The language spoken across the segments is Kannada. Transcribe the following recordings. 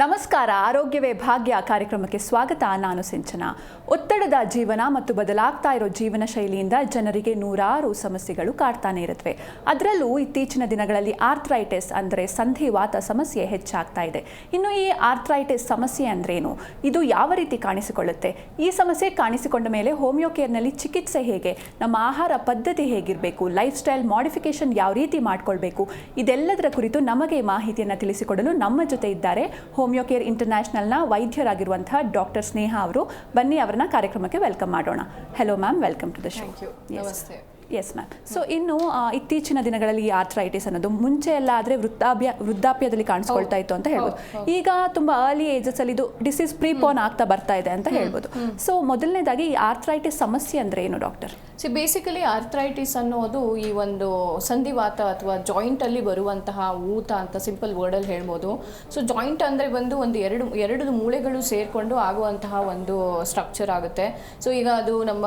ನಮಸ್ಕಾರ, ಆರೋಗ್ಯವೇ ಭಾಗ್ಯ ಕಾರ್ಯಕ್ರಮಕ್ಕೆ ಸ್ವಾಗತ. ನಾನು ಸಿಂಚನ. ಒತ್ತಡದ ಜೀವನ ಮತ್ತು ಬದಲಾಗ್ತಾ ಇರೋ ಜೀವನ ಶೈಲಿಯಿಂದ ಜನರಿಗೆ ನೂರಾರು ಸಮಸ್ಯೆಗಳು ಕಾಡ್ತಾನೆ ಇರುತ್ತವೆ ಅದರಲ್ಲೂ ಇತ್ತೀಚಿನ ದಿನಗಳಲ್ಲಿ ಆರ್ಥ್ರೈಟಿಸ್ ಅಂದರೆ ಸಂಧಿವಾತ ಸಮಸ್ಯೆ ಹೆಚ್ಚಾಗ್ತಾ ಇದೆ. ಇನ್ನು ಈ ಆರ್ಥ್ರೈಟಿಸ್ ಸಮಸ್ಯೆ ಅಂದ್ರೇನು? ಇದು ಯಾವ ರೀತಿ ಕಾಣಿಸಿಕೊಳ್ಳುತ್ತೆ? ಈ ಸಮಸ್ಯೆ ಕಾಣಿಸಿಕೊಂಡ ಮೇಲೆ ಹೋಮಿಯೋ ಕೇರ್ನಲ್ಲಿ ಚಿಕಿತ್ಸೆ ಹೇಗೆ? ನಮ್ಮ ಆಹಾರ ಪದ್ಧತಿ ಹೇಗಿರಬೇಕು? ಲೈಫ್ ಸ್ಟೈಲ್ ಮಾಡಿಫಿಕೇಶನ್ ಯಾವ ರೀತಿ ಮಾಡಿಕೊಳ್ಬೇಕು? ಇದೆಲ್ಲದರ ಕುರಿತು ನಮಗೆ ಮಾಹಿತಿಯನ್ನು ತಿಳಿಸಿಕೊಡಲು ನಮ್ಮ ಜೊತೆ ಇದ್ದಾರೆ ಕೇರ್ ಇಂಟರ್ನ್ಯಾಷನಲ್ನ ವೈದ್ಯರಾಗಿರುವಂತಹ ಡಾಕ್ಟರ್ ಸ್ನೇಹ ಅವರು ಬನ್ನಿ ಅವರನ್ನ ಕಾರ್ಯಕ್ರಮಕ್ಕೆ ವೆಲ್ಕಮ್ ಮಾಡೋಣ. Hello ma'am welcome to the show. ನಮಸ್ತೆ. ಎಸ್ ಮ್ಯಾಮ್ ಸೊ ಇನ್ನು ಇತ್ತೀಚಿನ ದಿನಗಳಲ್ಲಿ ಈ ಆರ್ಥ್ರೈಟಿಸ್ ಅನ್ನೋದು ಮುಂಚೆ ಎಲ್ಲ ಆದರೆ ವೃದ್ಧಾಪ್ಯ ವೃದ್ಧಾಪ್ಯದಲ್ಲಿ ಕಾಣಿಸ್ಕೊಳ್ತಾ ಇತ್ತು ಅಂತ ಹೇಳ್ಬೋದು. ಈಗ ತುಂಬ ಅರ್ಲಿ ಏಜಸ್ ಅಲ್ಲಿ ಇದು ಡಿಸೀಸ್ ಪ್ರೀಪೋನ್ ಆಗ್ತಾ ಬರ್ತಾ ಇದೆ ಅಂತ ಹೇಳ್ಬೋದು. ಸೊ ಮೊದಲನೇದಾಗಿ ಈ ಆರ್ಥ್ರೈಟಿಸ್ ಸಮಸ್ಯೆ ಅಂದ್ರೆ ಏನು ಡಾಕ್ಟರ್ ಸಿ ಬೇಸಿಕಲಿ ಆರ್ಥ್ರೈಟಿಸ್ ಅನ್ನೋದು ಈ ಒಂದು ಸಂಧಿವಾತ ಅಥವಾ ಜಾಯಿಂಟಲ್ಲಿ ಬರುವಂತಹ ಊತ ಅಂತ ಸಿಂಪಲ್ ವರ್ಡಲ್ಲಿ ಹೇಳ್ಬೋದು. ಸೊ ಜಾಯಿಂಟ್ ಅಂದರೆ ಬಂದು ಒಂದು ಎರಡು ಎರಡು ಮೂಳೆಗಳು ಸೇರಿಕೊಂಡು ಆಗುವಂತಹ ಒಂದು ಸ್ಟ್ರಕ್ಚರ್ ಆಗುತ್ತೆ. ಸೊ ಈಗ ಅದು ನಮ್ಮ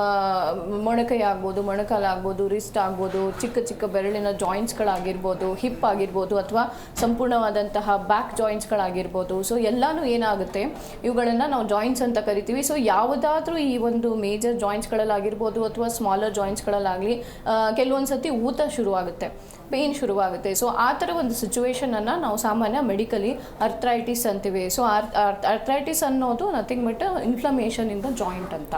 ಮೊಣಕೈ ಆಗ್ಬೋದು, ಮೊಣಕಾಲು ಆಗ್ಬೋದು ರಿಸ್ಟ್ ಆಗ್ಬೋದು, ಚಿಕ್ಕ ಚಿಕ್ಕ ಬೆರಳಿನ ಜಾಯಿಂಟ್ಸ್ಗಳಾಗಿರ್ಬೋದು ಹಿಪ್ ಆಗಿರ್ಬೋದು ಅಥವಾ ಸಂಪೂರ್ಣವಾದಂತಹ ಬ್ಯಾಕ್ ಜಾಯಿಂಟ್ಸ್ಗಳಾಗಿರ್ಬೋದು ಸೊ ಎಲ್ಲಾನು ಏನಾಗುತ್ತೆ? ಇವುಗಳನ್ನು ನಾವು ಜಾಯಿಂಟ್ಸ್ ಅಂತ ಕರಿತೀವಿ. ಸೊ ಯಾವುದಾದ್ರೂ ಈ ಒಂದು ಮೇಜರ್ ಜಾಯಿಂಟ್ಸ್ಗಳಲ್ಲಾಗಿರ್ಬೋದು ಅಥವಾ ಸ್ಮಾಲರ್ ಜಾಯಿಂಟ್ಸ್ಗಳಲ್ಲಾಗಲಿ ಕೆಲವೊಂದು ಸತಿ ಊತ ಶುರುವಾಗುತ್ತೆ ಪೇಯ್ನ್ ಶುರುವಾಗುತ್ತೆ. ಸೊ ಆ ಥರ ಒಂದು ಸಿಚುವೇಶನನ್ನು ನಾವು ಸಾಮಾನ್ಯ ಮೆಡಿಕಲಿ ಅರ್ಥ್ರೈಟಿಸ್ ಅಂತೀವಿ. ಸೊ ಅರ್ಥ್ರೈಟಿಸ್ ಅನ್ನೋದು ನಥಿಂಗ್ ಬಟ್ ದ ಜಾಯಿಂಟ್ ಅಂತ.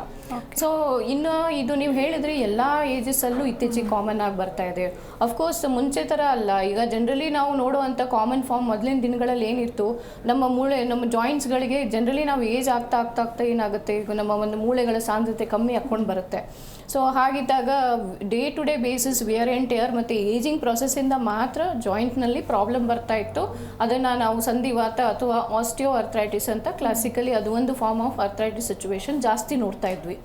ಸೊ ಇನ್ನು ಇದು ನೀವು ಹೇಳಿದ್ರೆ ಎಲ್ಲ ಏಜಸ್ಸಲ್ಲೂ ಇತ್ತೀಚೆಗೆ ಕಾಮನ್ ಆಗಿ ಬರ್ತಾ ಇದೆ. ಅಫ್ಕೋರ್ಸ್ ಮುಂಚೆ ಥರ ಅಲ್ಲ. ಈಗ ಜನರಲಿ ನಾವು ನೋಡುವಂಥ ಕಾಮನ್ ಫಾರ್ಮ್ ಮೊದಲಿನ ದಿನಗಳಲ್ಲಿ ಏನಿತ್ತು ನಮ್ಮ ಮೂಳೆ ನಮ್ಮ ಜಾಯಿಂಟ್ಸ್ಗಳಿಗೆ ಜನರಲಿ ನಾವು ಏಜ್ ಆಗ್ತಾ ಆಗ್ತಾ ಆಗ್ತಾ ಏನಾಗುತ್ತೆ? ಈಗ ನಮ್ಮ ಒಂದು ಮೂಳೆಗಳ ಸಾಂದ್ರತೆ ಕಮ್ಮಿ ಹಾಕ್ಕೊಂಡು ಬರುತ್ತೆ. ಸೊ ಹಾಗಿದ್ದಾಗ day to day basis wear and tear ಮತ್ತು ಏಜಿಂಗ್ ಪ್ರೊಸೆಸ್ಸಿಂದ ಮಾತ್ರ ಜಾಯಿಂಟ್ನಲ್ಲಿ ಪ್ರಾಬ್ಲಮ್ ಬರ್ತಾ ಇತ್ತು. ಅದನ್ನು ನಾವು ಸಂಧಿವಾತ ಅಥವಾ ಆಸ್ಟಿಯೋ ಅರ್ಥ್ರೈಟಿಸ್ ಅಂತ ಕ್ಲಾಸಿಕಲಿ ಅದು ಒಂದು ಫಾರ್ಮ್ ಆಫ್ ಅರ್ಥ್ರೈಟಿಸ್ ಸಿಚುವೇಶನ್ ಜಾಸ್ತಿ ನೋಡ್ತಾ ಇದ್ವಿ.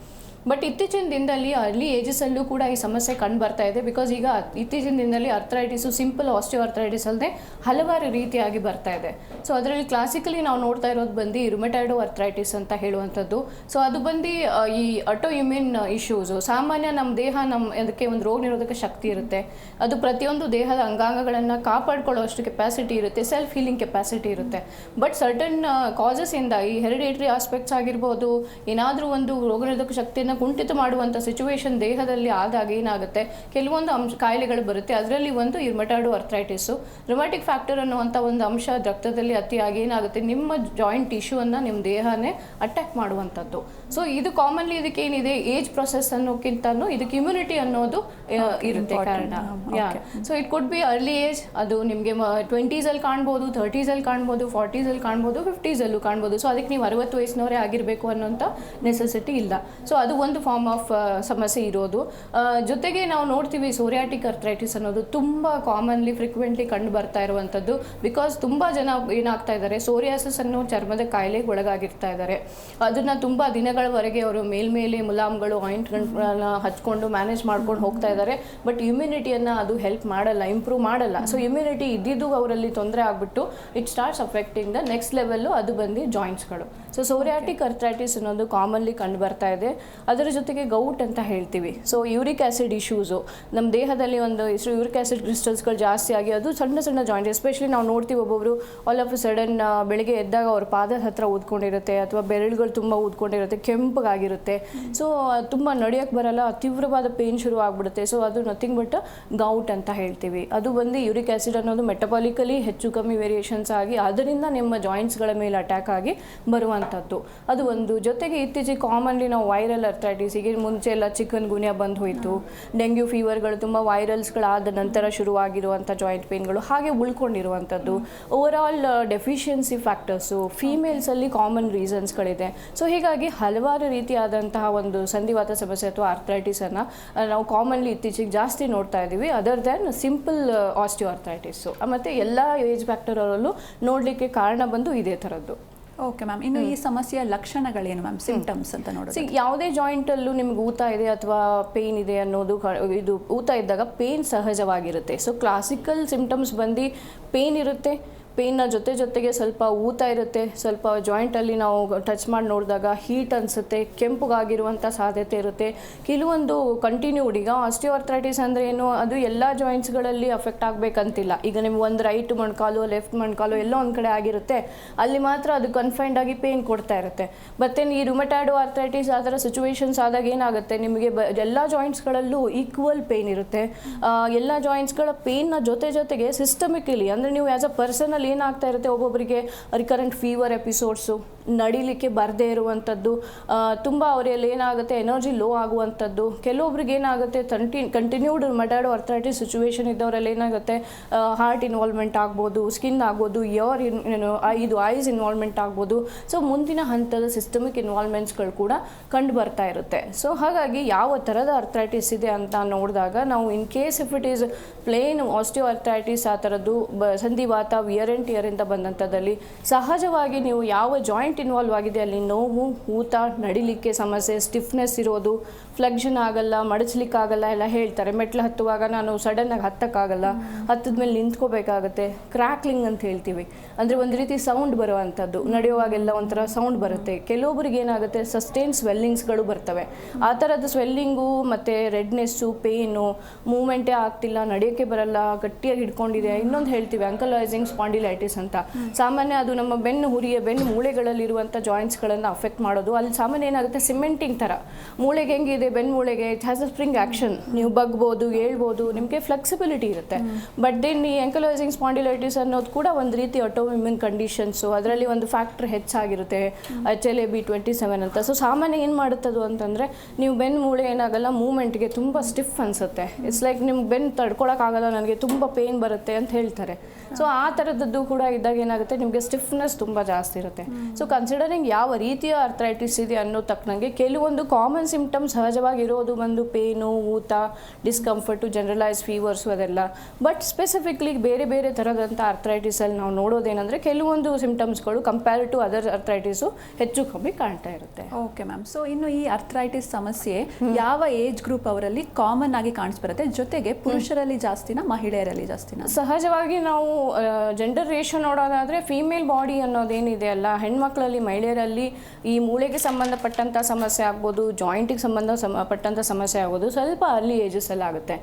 ಬಟ್ ಇತ್ತೀಚಿನ ದಿನದಲ್ಲಿ ಅರ್ಲಿ ಏಜಸ್ಸಲ್ಲೂ ಕೂಡ ಈ ಸಮಸ್ಯೆ ಕಂಡು ಬರ್ತಾ ಇದೆ ಬಿಕಾಸ್ ಈಗ ಇತ್ತೀಚಿನ ದಿನದಲ್ಲಿ ಅರ್ಥ್ರೈಟಿಸು ಸಿಂಪಲ್ ಆಸ್ಟಿಯೋ ಅರ್ಥರೈಟಿಸ್ ಅಲ್ಲದೆ ಹಲವಾರು ರೀತಿಯಾಗಿ ಬರ್ತಾ ಇದೆ. ಸೊ ಅದರಲ್ಲಿ ಕ್ಲಾಸಿಕಲಿ ನಾವು ನೋಡ್ತಾ ಇರೋದು ಬಂದು ರುಮೆಟೈಡೋ ಅರ್ಥ್ರೈಟಿಸ್ ಅಂತ ಹೇಳುವಂಥದ್ದು. ಸೊ ಅದು ಬಂದು ಈ ಅಟೋ ಇಮ್ಯೂನ್ ಇಶ್ಯೂಸು ಸಾಮಾನ್ಯ ನಮ್ಮ ದೇಹ ನಮ್ಮ ಅದಕ್ಕೆ ಒಂದು ರೋಗ ನಿರೋಧಕ ಶಕ್ತಿ ಇರುತ್ತೆ. ಅದು ಪ್ರತಿಯೊಂದು ದೇಹದ ಅಂಗಾಂಗಗಳನ್ನು ಕಾಪಾಡ್ಕೊಳ್ಳೋ ಅಷ್ಟು ಕೆಪಾಸಿಟಿ ಇರುತ್ತೆ ಸೆಲ್ಫ್ ಹೀಲಿಂಗ್ ಕೆಪಾಸಿಟಿ ಇರುತ್ತೆ. ಬಟ್ ಸರ್ಟನ್ ಕಾಸಸ್ಸಿಂದ ಈ ಹೆರಿಡೇಟ್ರಿ ಆಸ್ಪೆಕ್ಟ್ಸ್ ಆಗಿರ್ಬೋದು, ಏನಾದರೂ ಒಂದು ರೋಗನಿರೋಧಕ ಶಕ್ತಿಯನ್ನು ಕುಂಠಿತ ಮಾಡುವಂಥ ಸಿಚುವೇಶನ್ ದೇಹದಲ್ಲಿ ಆದಾಗ ಏನಾಗುತ್ತೆ? ಕೆಲವೊಂದು ಅಂಶ ಕಾಯಿಲೆಗಳು ಬರುತ್ತೆ. ಅದರಲ್ಲಿ ಒಂದು ಇರ್ಮಟಾಡೋ ಅರ್ಥ್ರೈಟಿಸು ರೊಮ್ಯಾಟಿಕ್ ಫ್ಯಾಕ್ಟರ್ ಅನ್ನುವಂಥ ಒಂದು ಅಂಶ ರಕ್ತದಲ್ಲಿ ಅತಿಯಾಗಿ ಏನಾಗುತ್ತೆ? ನಿಮ್ಮ ಜಾಯಿಂಟ್ ಟಿಶ್ಯೂವನ್ನು ನಿಮ್ಮ ದೇಹನೇ ಅಟ್ಯಾಕ್ ಮಾಡುವಂಥದ್ದು ಸೊ ಇದು ಕಾಮನ್ಲಿ ಇದಕ್ಕೆ ಏನಿದೆ? ಏಜ್ ಪ್ರೊಸೆಸ್ ಅನ್ನೋಕ್ಕಿಂತನೂ ಇದಕ್ಕೆ ಇಮ್ಯುನಿಟಿ ಅನ್ನೋದು ಇರುತ್ತೆ ಕಾರಣ. Yeah so it could be early age ಅದು ನಿಮಗೆ ಟ್ವೆಂಟೀಸಲ್ಲಿ ಕಾಣ್ಬೋದು ಥರ್ಟೀಸಲ್ಲಿ ಕಾಣ್ಬೋದು ಫಾರ್ಟೀಸಲ್ಲಿ ಕಾಣ್ಬೋದು ಫಿಫ್ಟೀಸಲ್ಲೂ ಕಾಣ್ಬೋದು. ಸೊ ಅದಕ್ಕೆ ನೀವು ಅರವತ್ತು ವಯಸ್ಸಿನವರೇ ಆಗಿರಬೇಕು ಅನ್ನೋಂಥ ನೆಸೆಸಿಟಿ ಇಲ್ಲ. ಸೊ ಅದು ಒಂದು ಫಾರ್ಮ್ ಆಫ್ ಸಮಸ್ಯೆ ಇರೋದು. ಜೊತೆಗೆ ನಾವು ನೋಡ್ತೀವಿ ಸೋರಿಯಾಟಿಕ್ ಅರ್ಥ್ರೈಟಿಸ್ ಅನ್ನೋದು ತುಂಬ ಕಾಮನ್ಲಿ ಫ್ರಿಕ್ವೆಂಟ್ಲಿ ಕಂಡು ಬರ್ತಾ ಇರುವಂಥದ್ದು ಬಿಕಾಸ್ ತುಂಬ ಜನ ಏನಾಗ್ತಾ ಇದ್ದಾರೆ ಸೋರಿಯಾಸಿಸ್ ಅನ್ನೋ ಚರ್ಮದ ಕಾಯಿಲೆಗೆ ಒಳಗಾಗಿರ್ತಾ ಇದ್ದಾರೆ. ಅದನ್ನು ತುಂಬ ದಿನಗಳವರೆಗೆ ಅವರು ಮೇಲ್ಮೇಲೆ ಮುಲಾಮ್ಗಳು ಆಯಿಂಟ್ಗಳನ್ನ ಹಚ್ಕೊಂಡು ಮ್ಯಾನೇಜ್ ಮಾಡ್ಕೊಂಡು ಹೋಗ್ತಾ ಇದ್ದಾರೆ. ಬಟ್ ಇಮ್ಯುನಿಟಿಯನ್ನು ಅದು ಹೆಲ್ಪ್ ಮಾಡಲ್ಲ ಇಂಪ್ರೂವ್ ಮಾಡಲ್ಲ. ಸೊ ಇಮ್ಯುನಿಟಿ ಇದ್ದಿದ್ದು ಅವರಲ್ಲಿ ತೊಂದರೆ ಆಗಿಬಿಟ್ಟು it starts affecting the next level ಅದು ಬಂದು ಜಾಯಿಂಟ್ಸ್ಗಳು ಸೊ ಸೋರಿಯಾಟಿಕ್ ಅರ್ಥ್ರೈಟಿಸ್ ಅನ್ನೋದು ಕಾಮನ್ಲಿ ಕಂಡು ಬರ್ತಾ ಇದೆ. ಅದರ ಜೊತೆಗೆ ಗೌಟ್ ಅಂತ ಹೇಳ್ತೀವಿ. ಸೊ ಯೂರಿಕ್ ಆ್ಯಸಿಡ್ ಇಶ್ಯೂಸು ನಮ್ಮ ದೇಹದಲ್ಲಿ ಒಂದು ಇಷ್ಟು ಯೂರಿಕ್ ಆ್ಯಸಿಡ್ ಕ್ರಿಸ್ಟಲ್ಸ್ಗಳು ಜಾಸ್ತಿ ಆಗಿ ಅದು ಸಣ್ಣ ಸಣ್ಣ ಜಾಯಿಂಟ್, ಎಸ್ಪೆಷಲಿ ನಾವು ನೋಡ್ತೀವಿ ಒಬ್ಬೊಬ್ಬರು ಆಲ್ ಆಫ್ ಸಡನ್ ಬೆಳಗ್ಗೆ ಎದ್ದಾಗ ಅವ್ರ ಪಾದದ ಹತ್ರ ಊದ್ಕೊಂಡಿರುತ್ತೆ ಅಥವಾ ಬೆರಳುಗಳು ತುಂಬ ಊದ್ಕೊಂಡಿರುತ್ತೆ ಕೆಂಪಗಾಗಿರುತ್ತೆ ಸೊ ತುಂಬ ನಡೆಯೋಕ್ಕೆ ಬರಲ್ಲ, ತೀವ್ರವಾದ ಪೇನ್ ಶುರು ಆಗ್ಬಿಡುತ್ತೆ. ಸೊ ಅದು ನಥಿಂಗ್ ಬಟ್ ಗೌಟ್ ಅಂತ ಹೇಳ್ತೀವಿ. ಅದು ಬಂದು ಯೂರಿಕ್ ಆ್ಯಸಿಡ್ ಅನ್ನೋದು ಮೆಟಬಾಲಿಕಲಿ ಹೆಚ್ಚು ಕಮ್ಮಿ ವೇರಿಯೇಷನ್ಸ್ ಆಗಿ ಅದರಿಂದ ನಿಮ್ಮ ಜಾಯಿಂಟ್ಸ್ಗಳ ಮೇಲೆ ಅಟ್ಯಾಕ್ ಆಗಿ ಬರುವಂಥದ್ದು. ಅದು ಒಂದು ಜೊತೆಗೆ ಇತ್ತೀಚೆಗೆ ಕಾಮನ್ಲಿ ನಾವು ವೈರಲ್ ಅರ್ಥ್ರೈಟಿಸ್ ಹೀಗೆ ಮುಂಚೆ ಎಲ್ಲ ಚಿಕನ್ ಗುನ್ಯಾ ಬಂದು ಹೋಯಿತು. ಡೆಂಗ್ಯೂ ಫೀವರ್ಗಳು ತುಂಬ ವೈರಲ್ಸ್ಗಳಾದ ನಂತರ ಶುರುವಾಗಿರುವಂಥ ಜಾಯಿಂಟ್ ಪೇನ್ಗಳು ಹಾಗೆ ಉಳ್ಕೊಂಡಿರುವಂಥದ್ದು. ಓವರ್ ಆಲ್ ಡೆಫಿಷಿಯನ್ಸಿ ಫ್ಯಾಕ್ಟರ್ಸು ಫೀಮೇಲ್ಸಲ್ಲಿ ಕಾಮನ್ ರೀಸನ್ಸ್ಗಳಿದೆ ಸೊ ಹೀಗಾಗಿ ಹಲವಾರು ರೀತಿಯಾದಂತಹ ಒಂದು ಸಂಧಿವಾತ ಸಮಸ್ಯೆ ಅಥವಾ ಆರ್ಥ್ರೈಟಿಸನ್ನು ನಾವು ಕಾಮನ್ಲಿ ಇತ್ತೀಚೆಗೆ ಜಾಸ್ತಿ ನೋಡ್ತಾ ಇದ್ದೀವಿ other than simple osteo arthritis ಮತ್ತು ಎಲ್ಲ ಏಜ್ ಫ್ಯಾಕ್ಟರ್ ಅವರಲ್ಲೂ ನೋಡಲಿಕ್ಕೆ ಕಾರಣ ಬಂದು ಇದೇ ಥರದ್ದು. ಓಕೆ ಮ್ಯಾಮ್ ಇನ್ನು ಈ ಸಮಸ್ಯೆಯ ಲಕ್ಷಣಗಳೇನು ಮ್ಯಾಮ್ ಸಿಂಪ್ಟಮ್ಸ್ ಅಂತ ನೋಡಿ ಸಿ ಯಾವುದೇ ಜಾಯಿಂಟಲ್ಲೂ ನಿಮ್ಗೆ ಊತ ಇದೆ ಅಥವಾ ಪೇನ್ ಇದೆ ಅನ್ನೋದು ಇದು ಊತ ಇದ್ದಾಗ ಪೇನ್ ಸಹಜವಾಗಿರುತ್ತೆ. ಸೊ ಕ್ಲಾಸಿಕಲ್ ಸಿಂಪ್ಟಮ್ಸ್ ಬಂದು ಪೇನ್ ಇರುತ್ತೆ. ಪೇಯ್ನ ಜೊತೆ ಜೊತೆಗೆ ಸ್ವಲ್ಪ ಊತ ಇರುತ್ತೆ. ಸ್ವಲ್ಪ ಜಾಯಿಂಟಲ್ಲಿ ನಾವು ಟಚ್ ಮಾಡಿ ನೋಡಿದಾಗ ಹೀಟ್ ಅನಿಸುತ್ತೆ ಕೆಂಪುಗಾಗಿರುವಂಥ ಸಾಧ್ಯತೆ ಇರುತ್ತೆ. ಕೆಲವೊಂದು ಕಂಟಿನ್ಯೂಡ್ ಈಗ ಆಸ್ಟಿಯೋಆರ್ಥ್ರೈಟಿಸ್ ಅಂದರೆ ಏನು? ಅದು ಎಲ್ಲ ಜಾಯಿಂಟ್ಸ್ಗಳಲ್ಲಿ ಅಫೆಕ್ಟ್ ಆಗಬೇಕಂತಿಲ್ಲ. ಈಗ ನಿಮ್ಗೆ ಒಂದು ರೈಟ್ ಮೊಣಕಾಲು ಲೆಫ್ಟ್ ಮೊಣಕಾಲು ಎಲ್ಲ ಒಂದು ಕಡೆ ಆಗಿರುತ್ತೆ. ಅಲ್ಲಿ ಮಾತ್ರ ಅದು ಕನ್ಫೈನ್ಡ್ ಆಗಿ ಪೇಯ್ನ್ ಕೊಡ್ತಾ ಇರುತ್ತೆ. ಮತ್ತು ಈ ರುಮಟಾಯ್ಡು ಆರ್ಥ್ರೈಟಿಸ್ ಆ ಥರ ಸಿಚುವೇಶನ್ಸ್ ಆದಾಗ ಏನಾಗುತ್ತೆ? ನಿಮಗೆ ಬ ಎಲ್ಲ ಜಾಯಿಂಟ್ಸ್ಗಳಲ್ಲೂ ಈಕ್ವಲ್ ಪೇಯ್ನ್ ಇರುತ್ತೆ. ಎಲ್ಲ ಜಾಯಿಂಟ್ಸ್ಗಳ ಪೇಯ್ನ ಜೊತೆ ಜೊತೆಗೆ ಸಿಸ್ಟಮಿಕಲಿ ಅಂದರೆ ನೀವು ಆ್ಯಸ್ ಅ ಪರ್ಸನಲ್ಲಿ ಏನಾಗ್ತಾ ಇರುತ್ತೆ? ಒಬ್ಬೊಬ್ಬರಿಗೆ ರಿಕರೆಂಟ್ ಫೀವರ್ ಎಪಿಸೋಡ್ಸು ನಡಿಲಿಕ್ಕೆ ಬರದೇ ಇರುವಂಥದ್ದು ತುಂಬ ಅವರಲ್ಲಿ ಏನಾಗುತ್ತೆ, ಎನರ್ಜಿ ಲೋ ಆಗುವಂಥದ್ದು. ಕೆಲವೊಬ್ರಿಗೆ ಏನಾಗುತ್ತೆ, ಕಂಟಿ ಕಂಟಿನ್ಯೂಡ್ ಮಟಾಡೋ ಅರ್ಥರೈಟಿಸ್ ಸಿಚುವೇಶನ್ ಇದ್ದವರಲ್ಲಿ ಏನಾಗುತ್ತೆ ಹಾರ್ಟ್ ಇನ್ವಾಲ್ವ್ಮೆಂಟ್ ಆಗ್ಬೋದು ಸ್ಕಿನ್ ಆಗ್ಬೋದು ಇಯರ್ ಇದು ಐಸ್ ಇನ್ವಾಲ್ವ್ಮೆಂಟ್ ಆಗ್ಬೋದು. ಸೊ ಮುಂದಿನ ಹಂತದ ಸಿಸ್ಟಮಿಕ್ ಇನ್ವಾಲ್ವ್ಮೆಂಟ್ಸ್ಗಳು ಕೂಡ ಕಂಡು ಬರ್ತಾ ಇರುತ್ತೆ. ಸೊ ಹಾಗಾಗಿ ಯಾವ ಥರದ ಅರ್ಥರೈಟಿಸ್ ಇದೆ ಅಂತ ನೋಡಿದಾಗ, ನಾವು in case if it is plain osteo arthritis ಆ ಥರದ್ದು ಬ, ಸಂಧಿವಾತ ವಿಯರ್ ಆ್ಯಂಡ್ ಟಿಯರಿಂದ ಬಂದಂಥದ್ದಲ್ಲಿ ಸಹಜವಾಗಿ ನೀವು ಯಾವ ಜಾಯಿಂಟ್ ಇನ್ವಾಲ್ವ್ ಆಗಿದೆ. ಅಲ್ಲಿ ನೋವು, ಊತ, ನಡಿಲಿಕ್ಕೆ ಸಮಸ್ಯೆ, ಸ್ಟಿಫ್ನೆಸ್ ಇರೋದು, ಫ್ಲೆಕ್ಷನ್ ಆಗಲ್ಲ, ಮಡಚಲಿಕ್ಕಾಗಲ್ಲ ಎಲ್ಲ ಹೇಳ್ತಾರೆ. ಮೆಟ್ಲು ಹತ್ತುವಾಗ ನಾನು ಸಡನ್ನಾಗಿ ಹತ್ತಕ್ಕಾಗಲ್ಲ. ಹತ್ತದ ಮೇಲೆ ನಿಂತ್ಕೋಬೇಕಾಗತ್ತೆ. ಕ್ರ್ಯಾಕ್ಲಿಂಗ್ ಅಂತ ಹೇಳ್ತೀವಿ. ಅಂದರೆ ಒಂದು ರೀತಿ ಸೌಂಡ್ ಬರುವಂಥದ್ದು ನಡೆಯುವಾಗೆಲ್ಲ ಒಂಥರ ಸೌಂಡ್ ಬರುತ್ತೆ. ಕೆಲವೊಬ್ರಿಗೆ ಏನಾಗುತ್ತೆ ಸಸ್ಟೇನ್ ಸ್ವೆಲ್ಲಿಂಗ್ಸ್ಗಳು ಬರ್ತವೆ. ಆ ಥರದ ಸ್ವೆಲ್ಲಿಂಗು ಮತ್ತು ರೆಡ್ನೆಸ್ಸು ಪೇಯ್ನು ಮೂಮೆಂಟೇ ಆಗ್ತಿಲ್ಲ ನಡೆಯೋಕ್ಕೆ ಬರಲ್ಲ ಗಟ್ಟಿಯಾಗಿ ಹಿಡ್ಕೊಂಡಿದೆ ಇನ್ನೊಂದು ಹೇಳ್ತೀವಿ ಅಂಕಲೈಸಿಂಗ್ ಸ್ಪಾಂಡಿಲೈಟಿಸ್ ಅಂತ. ಸಾಮಾನ್ಯ ಅದು ನಮ್ಮ ಬೆನ್ನು ಹುರಿಯ ಬೆನ್ನು ಮೂಳೆಗಳಲ್ಲಿರುವಂಥ ಜಾಯಿಂಟ್ಸ್ಗಳನ್ನು ಅಫೆಕ್ಟ್ ಮಾಡೋದು. ಅಲ್ಲಿ ಸಾಮಾನ್ಯ ಏನಾಗುತ್ತೆ ಸಿಮೆಂಟಿಂಗ್ ಥರ ಮೂಳೆಗೆ ಹೆಂಗಿದೆ ಬೆನ್ನು ಮೂಳೆಗೆ it has a spring action ನೀವು ಬಗ್ಬೋದು ಹೇಳ್ಬೋದು ನಿಮಗೆ ಫ್ಲೆಕ್ಸಿಬಿಲಿಟಿ ಇರುತ್ತೆ. ಬಟ್ ದೆನ್ ಈ ಎಂಕಲೈಸಿಂಗ್ ಸ್ಪಾಂಡಿಲೈಟಿಸ್ ಅನ್ನೋದು ಕೂಡ ಒಂದು ರೀತಿ ಆಟೋಮಿಮ್ಯೂನ್ ಕಂಡೀಷನ್ಸು ಅದರಲ್ಲಿ ಒಂದು ಫ್ಯಾಕ್ಟರ್ ಹೆಚ್ಚಾಗಿರುತ್ತೆ. H L A B twenty seven ಅಂತ. ಸೊ ಸಾಮಾನ್ಯ ಏನು ಮಾಡುತ್ತದು ಅಂತಂದರೆ, ನೀವು ಬೆನ್ ಮೂಳೆ ಏನಾಗಲ್ಲ ಮೂಮೆಂಟ್ಗೆ ತುಂಬ ಸ್ಟಿಫ್ ಅನಿಸುತ್ತೆ. ಇಟ್ಸ್ ಲೈಕ್ ನಿಮ್ಗೆ ಬೆನ್ ತಡ್ಕೊಳಕ್ಕಾಗಲ್ಲ, ನನಗೆ ತುಂಬ ಪೇಯ್ನ್ ಬರುತ್ತೆ ಅಂತ ಹೇಳ್ತಾರೆ. ಸೊ ಆ ಥರದ್ದು ಕೂಡ ಇದ್ದಾಗ ಏನಾಗುತ್ತೆ, ನಿಮಗೆ ಸ್ಟಿಫ್ನೆಸ್ ತುಂಬ ಜಾಸ್ತಿ ಇರುತ್ತೆ. ಸೊ ಕನ್ಸಿಡರಿಂಗ್ ಯಾವ ರೀತಿಯ ಅರ್ಥ್ರೈಟಿಸ್ ಇದೆ ಅನ್ನೋ ತಕ್ಕನಂಗೆ ಕೆಲವೊಂದು ಕಾಮನ್ ಸಿಂಪ್ಟಮ್ಸ್ ಸಹಜವಾಗಿ ಇರೋದು ಬಂದು ಪೇನು ಊತ ಡಿಸ್ಕಂಫರ್ಟು ಜನರಲೈಸ್ ಫೀವರ್ಸು ಅದೆಲ್ಲ. ಬಟ್ ಸ್ಪೆಸಿಫಿಕ್ಲಿ ಬೇರೆ ಬೇರೆ ಥರದಂಥ ಅರ್ಥ್ರೈಟಿಸಲ್ಲಿ ನಾವು ನೋಡೋದೇನೆಂದರೆ ಕೆಲವೊಂದು ಸಿಂಪ್ಟಮ್ಸ್ಗಳು ಕಂಪೇರ್ ಟು ಅದರ್ ಅರ್ಥ್ರೈಟಿಸು ಹೆಚ್ಚು ಕಮ್ಮಿ ಕಾಣ್ತಾ ಇರುತ್ತೆ. ಓಕೆ ಮ್ಯಾಮ್ ಸೊ ಇನ್ನು ಈ ಅರ್ಥ್ರೈಟಿಸ್ ಸಮಸ್ಯೆ ಯಾವ ಏಜ್ ಗ್ರೂಪ್ ಅವರಲ್ಲಿ ಕಾಮನ್ ಆಗಿ ಕಾಣಿಸ್ಬರುತ್ತೆ? ಜೊತೆಗೆ ಪುರುಷರಲ್ಲಿ ಜಾಸ್ತಿನ ಮಹಿಳೆಯರಲ್ಲಿ ಜಾಸ್ತಿನ? ಸಹಜವಾಗಿ ನಾವು ಜೆಂಡರ್ ರೇಷನ್ ನೋಡೋದಾದರೆ ಫೀಮೇಲ್ ಬಾಡಿ ಅನ್ನೋದೇನಿದೆ ಅಲ್ಲ ಹೆಣ್ಮಕ್ಳಲ್ಲಿ ಮಹಿಳೆಯರಲ್ಲಿ ಈ ಮೂಳೆಗೆ ಸಂಬಂಧಪಟ್ಟಂಥ ಸಮಸ್ಯೆ ಆಗ್ಬೋದು ಜಾಯಿಂಟಿಗೆ ಸಂಬಂಧ ಪಟ್ಟಂಥ ಸಮಸ್ಯೆ ಆಗ್ಬೋದು ಸ್ವಲ್ಪ ಅರ್ಲಿ ಏಜಸ್ಸಲ್ಲಿ ಆಗುತ್ತೆ.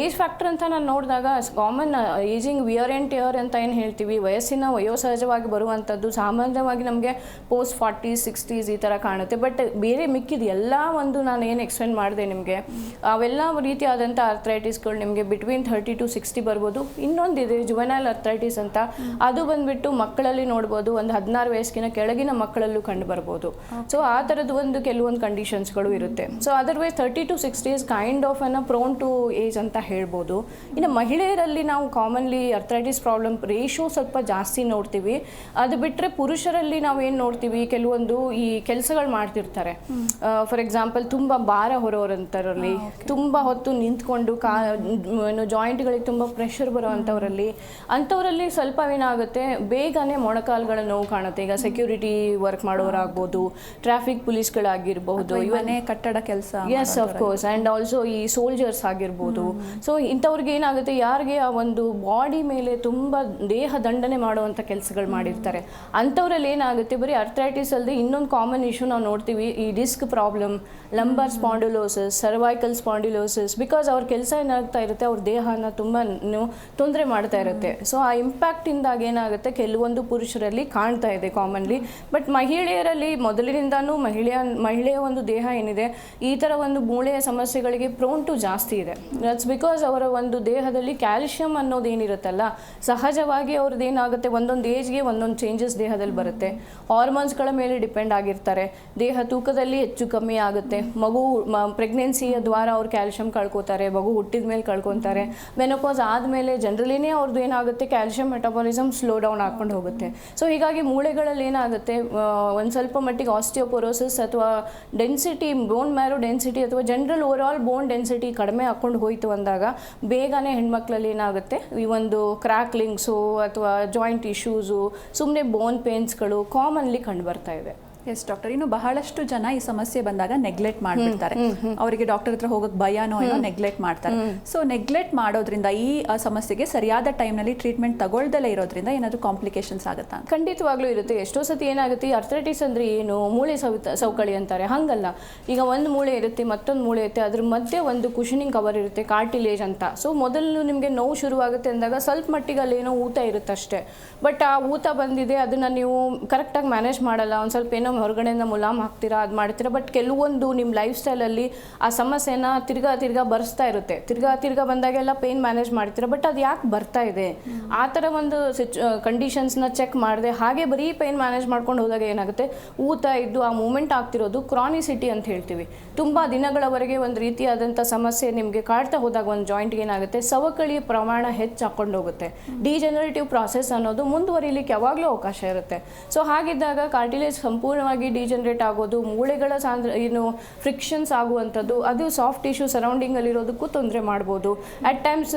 ಏಜ್ ಫ್ಯಾಕ್ಟರ್ ಅಂತ ನಾನು ನೋಡಿದಾಗ common ageing wear and tear ಅಂತ ಏನು ಹೇಳ್ತೀವಿ ವಯಸ್ಸಿನ ವಯೋಸಹಜವಾಗಿ ಬರುವಂಥದ್ದು. ಸಾಮಾನ್ಯವಾಗಿ ನಮಗೆ ಪೋಸ್ಟ್ ಫಾರ್ಟೀಸ್ ಸಿಕ್ಸ್ಟೀಸ್ ಈ ಥರ ಕಾಣುತ್ತೆ. ಬಟ್ ಬೇರೆ ಮಿಕ್ಕಿದ ಎಲ್ಲ ಒಂದು ನಾನು ಏನು ಎಕ್ಸ್ಪ್ಲೇನ್ ಮಾಡಿದೆ ನಿಮಗೆ, ಅವೆಲ್ಲ ರೀತಿಯಾದಂಥ ಅರ್ಥ್ರೈಟಿಸ್ಗಳು ನಿಮಗೆ ಬಿಟ್ವೀನ್ ಥರ್ಟಿ ಟು ಸಿಕ್ಸ್ಟಿ ಬರ್ಬೋದು. ಇನ್ನೊಂದಿದೆ ಜುವೆನೈಲ್ ಅರ್ಥ್ರೈಟಿಸ್ ಅಂತ. ಅದು ಬಂದ್ಬಿಟ್ಟು ಮಕ್ಕಳಲ್ಲಿ ನೋಡ್ಬೋದು, ಒಂದು ಹದಿನಾರು ವಯಸ್ಸಿನ ಕೆಳಗಿನ ಮಕ್ಕಳಲ್ಲೂ ಕಂಡು ಬರ್ಬೋದು. ಸೊ ಆ ಥರದ್ದು ಒಂದು ಕೆಲವೊಂದು ಕಂಡೀಷನ್ಸ್ಗಳು ಇರುತ್ತೆ. So otherwise thirty to sixty is kind of ಅನ್ನ ಪ್ರೋನ್ ಟು ಏಜ್ ಅಂತ ಹೇಳ್ಬೋದು. ಇನ್ನು ಮಹಿಳೆಯರಲ್ಲಿ ನಾವು ಕಾಮನ್ಲಿ ಅರ್ಥ್ರೈಟಿಸ್ ಪ್ರಾಬ್ಲಮ್ ರೇಷೋ ಸ್ವಲ್ಪ ಜಾಸ್ತಿ ನೋಡ್ತೀವಿ. ಅದು ಬಿಟ್ಟರೆ ಪುರುಷರಲ್ಲಿ ನಾವು ಏನು ನೋಡ್ತೀವಿ? ಕೆಲವೊಂದು ಈ ಕೆಲಸಗಳು ಮಾಡ್ತಿರ್ತಾರೆ. ಫಾರ್ ಎಕ್ಸಾಂಪಲ್ ತುಂಬ ಭಾರ ಹೊರೋರಂಥವ್ರಲ್ಲಿ ತುಂಬ ಹೊತ್ತು ನಿಂತ್ಕೊಂಡು ಕಾ ಏನು ಜಾಯಿಂಟ್ಗಳಿಗೆ ತುಂಬ ಪ್ರೆಷರ್ ಬರೋವಂಥವ್ರಲ್ಲಿ ಅಂಥವರಲ್ಲಿ ಸ್ವಲ್ಪ ಏನಾಗುತ್ತೆ? ಬೇಗನೆ ಮೊಣಕಾಲುಗಳ ನೋವು ಕಾಣುತ್ತೆ. ಈಗ ಸೆಕ್ಯೂರಿಟಿ ವರ್ಕ್ ಮಾಡೋರಾಗ್ಬೋದು ಟ್ರಾಫಿಕ್ ಪೊಲೀಸ್ಗಳಾಗಿರ್ಬಹುದು ಇವನೇ ಕಟ್ಟಡ ಕೆಲಸ yes of course and also ಈ ಸೋಲ್ಜರ್ಸ್ ಆಗಿರ್ಬೋದು. ಸೊ ಇಂಥವ್ರಿಗೆ ಏನಾಗುತ್ತೆ? ಯಾರಿಗೆ ಆ ಒಂದು ಬಾಡಿ ಮೇಲೆ ತುಂಬ ದೇಹ ದಂಡನೆ ಮಾಡುವಂಥ ಕೆಲಸಗಳು ಮಾಡಿರ್ತಾರೆ. ಅಂಥವ್ರಲ್ಲಿ ಏನಾಗುತ್ತೆ ಬರೀ ಅರ್ಥ್ರೈಟಿಸ್ ಅಲ್ಲದೆ ಇನ್ನೊಂದು ಕಾಮನ್ ಇಶ್ಯೂ ನಾವು ನೋಡ್ತೀವಿ ಈ disc problem lumbar spondylosis cervical spondylosis because ಅವ್ರ ಕೆಲಸ ಏನಾಗ್ತಾ ಇರುತ್ತೆ ಅವ್ರ ದೇಹನ ತುಂಬ ತೊಂದರೆ ಮಾಡ್ತಾ ಇರುತ್ತೆ. ಸೊ ಆ ಇಂಪ್ಯಾಕ್ಟಿಂದಾಗಿ ಏನಾಗುತ್ತೆ ಕೆಲವೊಂದು ಪುರುಷರಲ್ಲಿ ಕಾಣ್ತಾ ಇದೆ ಕಾಮನ್ಲಿ ಬಟ್ ಮಹಿಳೆಯರಲ್ಲಿ ಮೊದಲಿನಿಂದಾನು ಮಹಿಳೆಯ ಮಹಿಳೆಯ ಒಂದು ದೇಹ ಏನಿದೆ ಈ ಥರ ಒಂದು ಮೂಳೆಯ ಸಮಸ್ಯೆಗಳಿಗೆ ಪ್ರೋನ್ ಟು ಜಾಸ್ತಿ ಇದೆ. ದಟ್ಸ್ ಬಿಕಾಸ್ ಅವರ ಒಂದು ದೇಹದಲ್ಲಿ ಕ್ಯಾಲ್ಶಿಯಂ ಅನ್ನೋದು ಏನಿರುತ್ತಲ್ಲ ಸಹಜವಾಗಿ ಅವ್ರದ್ದು ಏನಾಗುತ್ತೆ ಒಂದೊಂದು ಏಜ್ಗೆ ಒಂದೊಂದು ಚೇಂಜಸ್ ದೇಹದಲ್ಲಿ ಬರುತ್ತೆ. ಹಾರ್ಮೋನ್ಸ್ಗಳ ಮೇಲೆ ಡಿಪೆಂಡ್ ಆಗಿರ್ತಾರೆ. ದೇಹ ತೂಕದಲ್ಲಿ ಹೆಚ್ಚು ಕಮ್ಮಿ ಆಗುತ್ತೆ. ಮಗು ಪ್ರೆಗ್ನೆನ್ಸಿಯ ದ್ವಾರ ಅವ್ರು ಕ್ಯಾಲ್ಶಿಯಂ ಕಳ್ಕೊತಾರೆ, ಮಗು ಹುಟ್ಟಿದ ಮೇಲೆ ಕಳ್ಕೊತಾರೆ. ಮೆನೋಪಾಸ್ ಆದಮೇಲೆ ಜನರಲಿನೇ ಅವ್ರದ್ದು ಏನಾಗುತ್ತೆ ಕ್ಯಾಲ್ಶಿಯಂ ಮೆಟಬಾಲಿಸಮ್ ಸ್ಲೋ ಡೌನ್ ಆಗ್ಕೊಂಡು ಹೋಗುತ್ತೆ. ಸೊ ಹೀಗಾಗಿ ಮೂಳೆಗಳಲ್ಲಿ ಏನಾಗುತ್ತೆ ಒಂದು ಸ್ವಲ್ಪ ಮಟ್ಟಿಗೆ ಆಸ್ಟಿಯೋಪೊರೋಸಿಸ್ ಅಥವಾ ಡೆನ್ಸಿಟಿ ಬೋನ್ ಮ್ಯಾರೋ ಡೆನ್ಸಿಟಿ ಅಥವಾ general over all bone density ಕಡಿಮೆ ಹಾಕ್ಕೊಂಡು ಹೋಯಿತು ಅಂದಾಗ, ಬೇಗನೆ ಹೆಣ್ಮಕ್ಳಲ್ಲಿ ಏನಾಗುತ್ತೆ, ಈ ಒಂದು ಕ್ರ್ಯಾಕ್ಲಿಂಗ್ಸು ಅಥವಾ ಜಾಯಿಂಟ್ ಇಶ್ಯೂಸು ಸುಮ್ಮನೆ ಬೋನ್ ಪೇನ್ಸ್ಗಳು ಕಾಮನ್ಲಿ ಕಂಡು ಬರ್ತಾ ಇದೆ ಎಸ್ ಡಾಕ್ಟರ್ ಇನ್ನು ಬಹಳಷ್ಟು ಜನ ಈ ಸಮಸ್ಯೆ ಬಂದಾಗ ನೆಗ್ಲೆಕ್ಟ್ ಮಾಡ್ಬಿಡ್ತಾರೆ. ಅವರಿಗೆ ಡಾಕ್ಟರ್ ಹತ್ರ ಹೋಗಕ್ ಭಯನೋ ಏನೋ ನೆಗ್ಲೆಕ್ಟ್ ಮಾಡ್ತಾರೆ. ಸೊ ನೆಗ್ಲೆಕ್ಟ್ ಮಾಡೋದ್ರಿಂದ ಈ ಸಮಸ್ಯೆಗೆ ಸರಿಯಾದ ಟೈಮ್ನಲ್ಲಿ ಟ್ರೀಟ್ಮೆಂಟ್ ತಗೊಳ್ದಲೇ ಇರೋದ್ರಿಂದ ಏನಾದರೂ ಕಾಂಪ್ಲಿಕೇಶನ್ಸ್ ಆಗುತ್ತಾ ಖಂಡಿತವಾಗ್ಲೂ ಇರುತ್ತೆ. ಎಷ್ಟೋ ಸತಿ ಏನಾಗುತ್ತೆ ಅರ್ಥರೈಟಿಸ್ ಅಂದ್ರೆ ಏನು? ಮೂಳೆ ಸೌಕಳಿ ಅಂತಾರೆ. ಹಂಗಲ್ಲ. ಈಗ ಒಂದು ಮೂಳೆ ಇರುತ್ತೆ ಮತ್ತೊಂದು ಮೂಳೆ ಇರುತ್ತೆ. ಅದ್ರ ಮಧ್ಯೆ ಒಂದು ಕುಷನಿಂಗ್ ಕವರ್ ಇರುತ್ತೆ ಕಾರ್ಟಿಲೇಜ್ ಅಂತ. ಸೊ ಮೊದಲು ನಿಮಗೆ ನೋವು ಶುರುವಾಗುತ್ತೆ ಅಂದಾಗ ಸ್ವಲ್ಪ ಮಟ್ಟಿಗೆ ಅಲ್ಲೇನೋ ಏನೋ ಊತ ಇರುತ್ತೆ ಅಷ್ಟೇ ಬಟ್ ಆ ಊತ ಬಂದಿದೆ ಅದನ್ನ ನೀವು ಕರೆಕ್ಟಾಗಿ ಮ್ಯಾನೇಜ್ ಮಾಡಲ್ಲ. ಒಂದು ಸ್ವಲ್ಪ ಏನೋ ಹೊರಗಡೆಯಿಂದ ಮುಲಾಮ್ ಹಾಕ್ತೀರಾ, ಅದು ಮಾಡ್ತೀರಾ ಬಟ್ ಕೆಲವೊಂದು ನಿಮ್ಮ ಲೈಫ್ ಸ್ಟೈಲಲ್ಲಿ ಆ ಸಮಸ್ಯೆನ ತಿರ್ಗಾ ತಿರ್ಗಾ ಬರ್ಸ್ತಾ ಇರುತ್ತೆ. ತಿರ್ಗಾ ತಿರ್ಗಾ ಬಂದಾಗೆಲ್ಲ ಪೇನ್ ಮ್ಯಾನೇಜ್ ಮಾಡ್ತೀರಾ ಬಟ್ ಅದು ಯಾಕೆ ಬರ್ತಾ ಇದೆ? ಆ ಥರ ಒಂದು ಸಿಚ್ ಕಂಡೀಷನ್ಸ್ನ ಚೆಕ್ ಮಾಡಿದೆ, ಹಾಗೆ ಬರೀ ಪೇನ್ ಮ್ಯಾನೇಜ್ ಮಾಡ್ಕೊಂಡು ಹೋದಾಗ ಏನಾಗುತ್ತೆ? ಊತ ಇದ್ದು ಆ ಮೂಮೆಂಟ್ ಆಗ್ತಿರೋದು ಕ್ರಾನಿಸಿಟಿ ಅಂತ ಹೇಳ್ತೀವಿ. ತುಂಬ ದಿನಗಳವರೆಗೆ ಒಂದು ರೀತಿಯಾದಂಥ ಸಮಸ್ಯೆ ನಿಮಗೆ ಕಾಡ್ತಾ ಹೋದಾಗ ಒಂದು ಜಾಯಿಂಟ್ಗೆ ಏನಾಗುತ್ತೆ? ಸವಕಳಿ ಪ್ರಮಾಣ ಹೆಚ್ಚು ಹಾಕೊಂಡು ಹೋಗುತ್ತೆ. ಡಿಜೆನರೇಟಿವ್ ಪ್ರಾಸೆಸ್ ಅನ್ನೋದು ಮುಂದುವರಿಲಿಕ್ಕೆ ಯಾವಾಗಲೂ ಅವಕಾಶ ಇರುತ್ತೆ. ಸೊ ಹಾಗಿದ್ದಾಗ ಕಾರ್ಟಿಲೇಜ್ ಸಂಪೂರ್ಣವಾಗಿ ಡಿಜನರೇಟ್ ಆಗೋದು, ಮೂಳೆಗಳ ಸಾಂದ್ರ, ಏನು ಫ್ರಿಕ್ಷನ್ಸ್ ಆಗುವಂಥದ್ದು, ಅದು ಸಾಫ್ಟ್ ಟಿಶ್ಯೂ ಸರೌಂಡಿಂಗಲ್ಲಿರೋದಕ್ಕೂ ತೊಂದರೆ ಮಾಡ್ಬೋದು. ಅಟ್ ಟೈಮ್ಸ್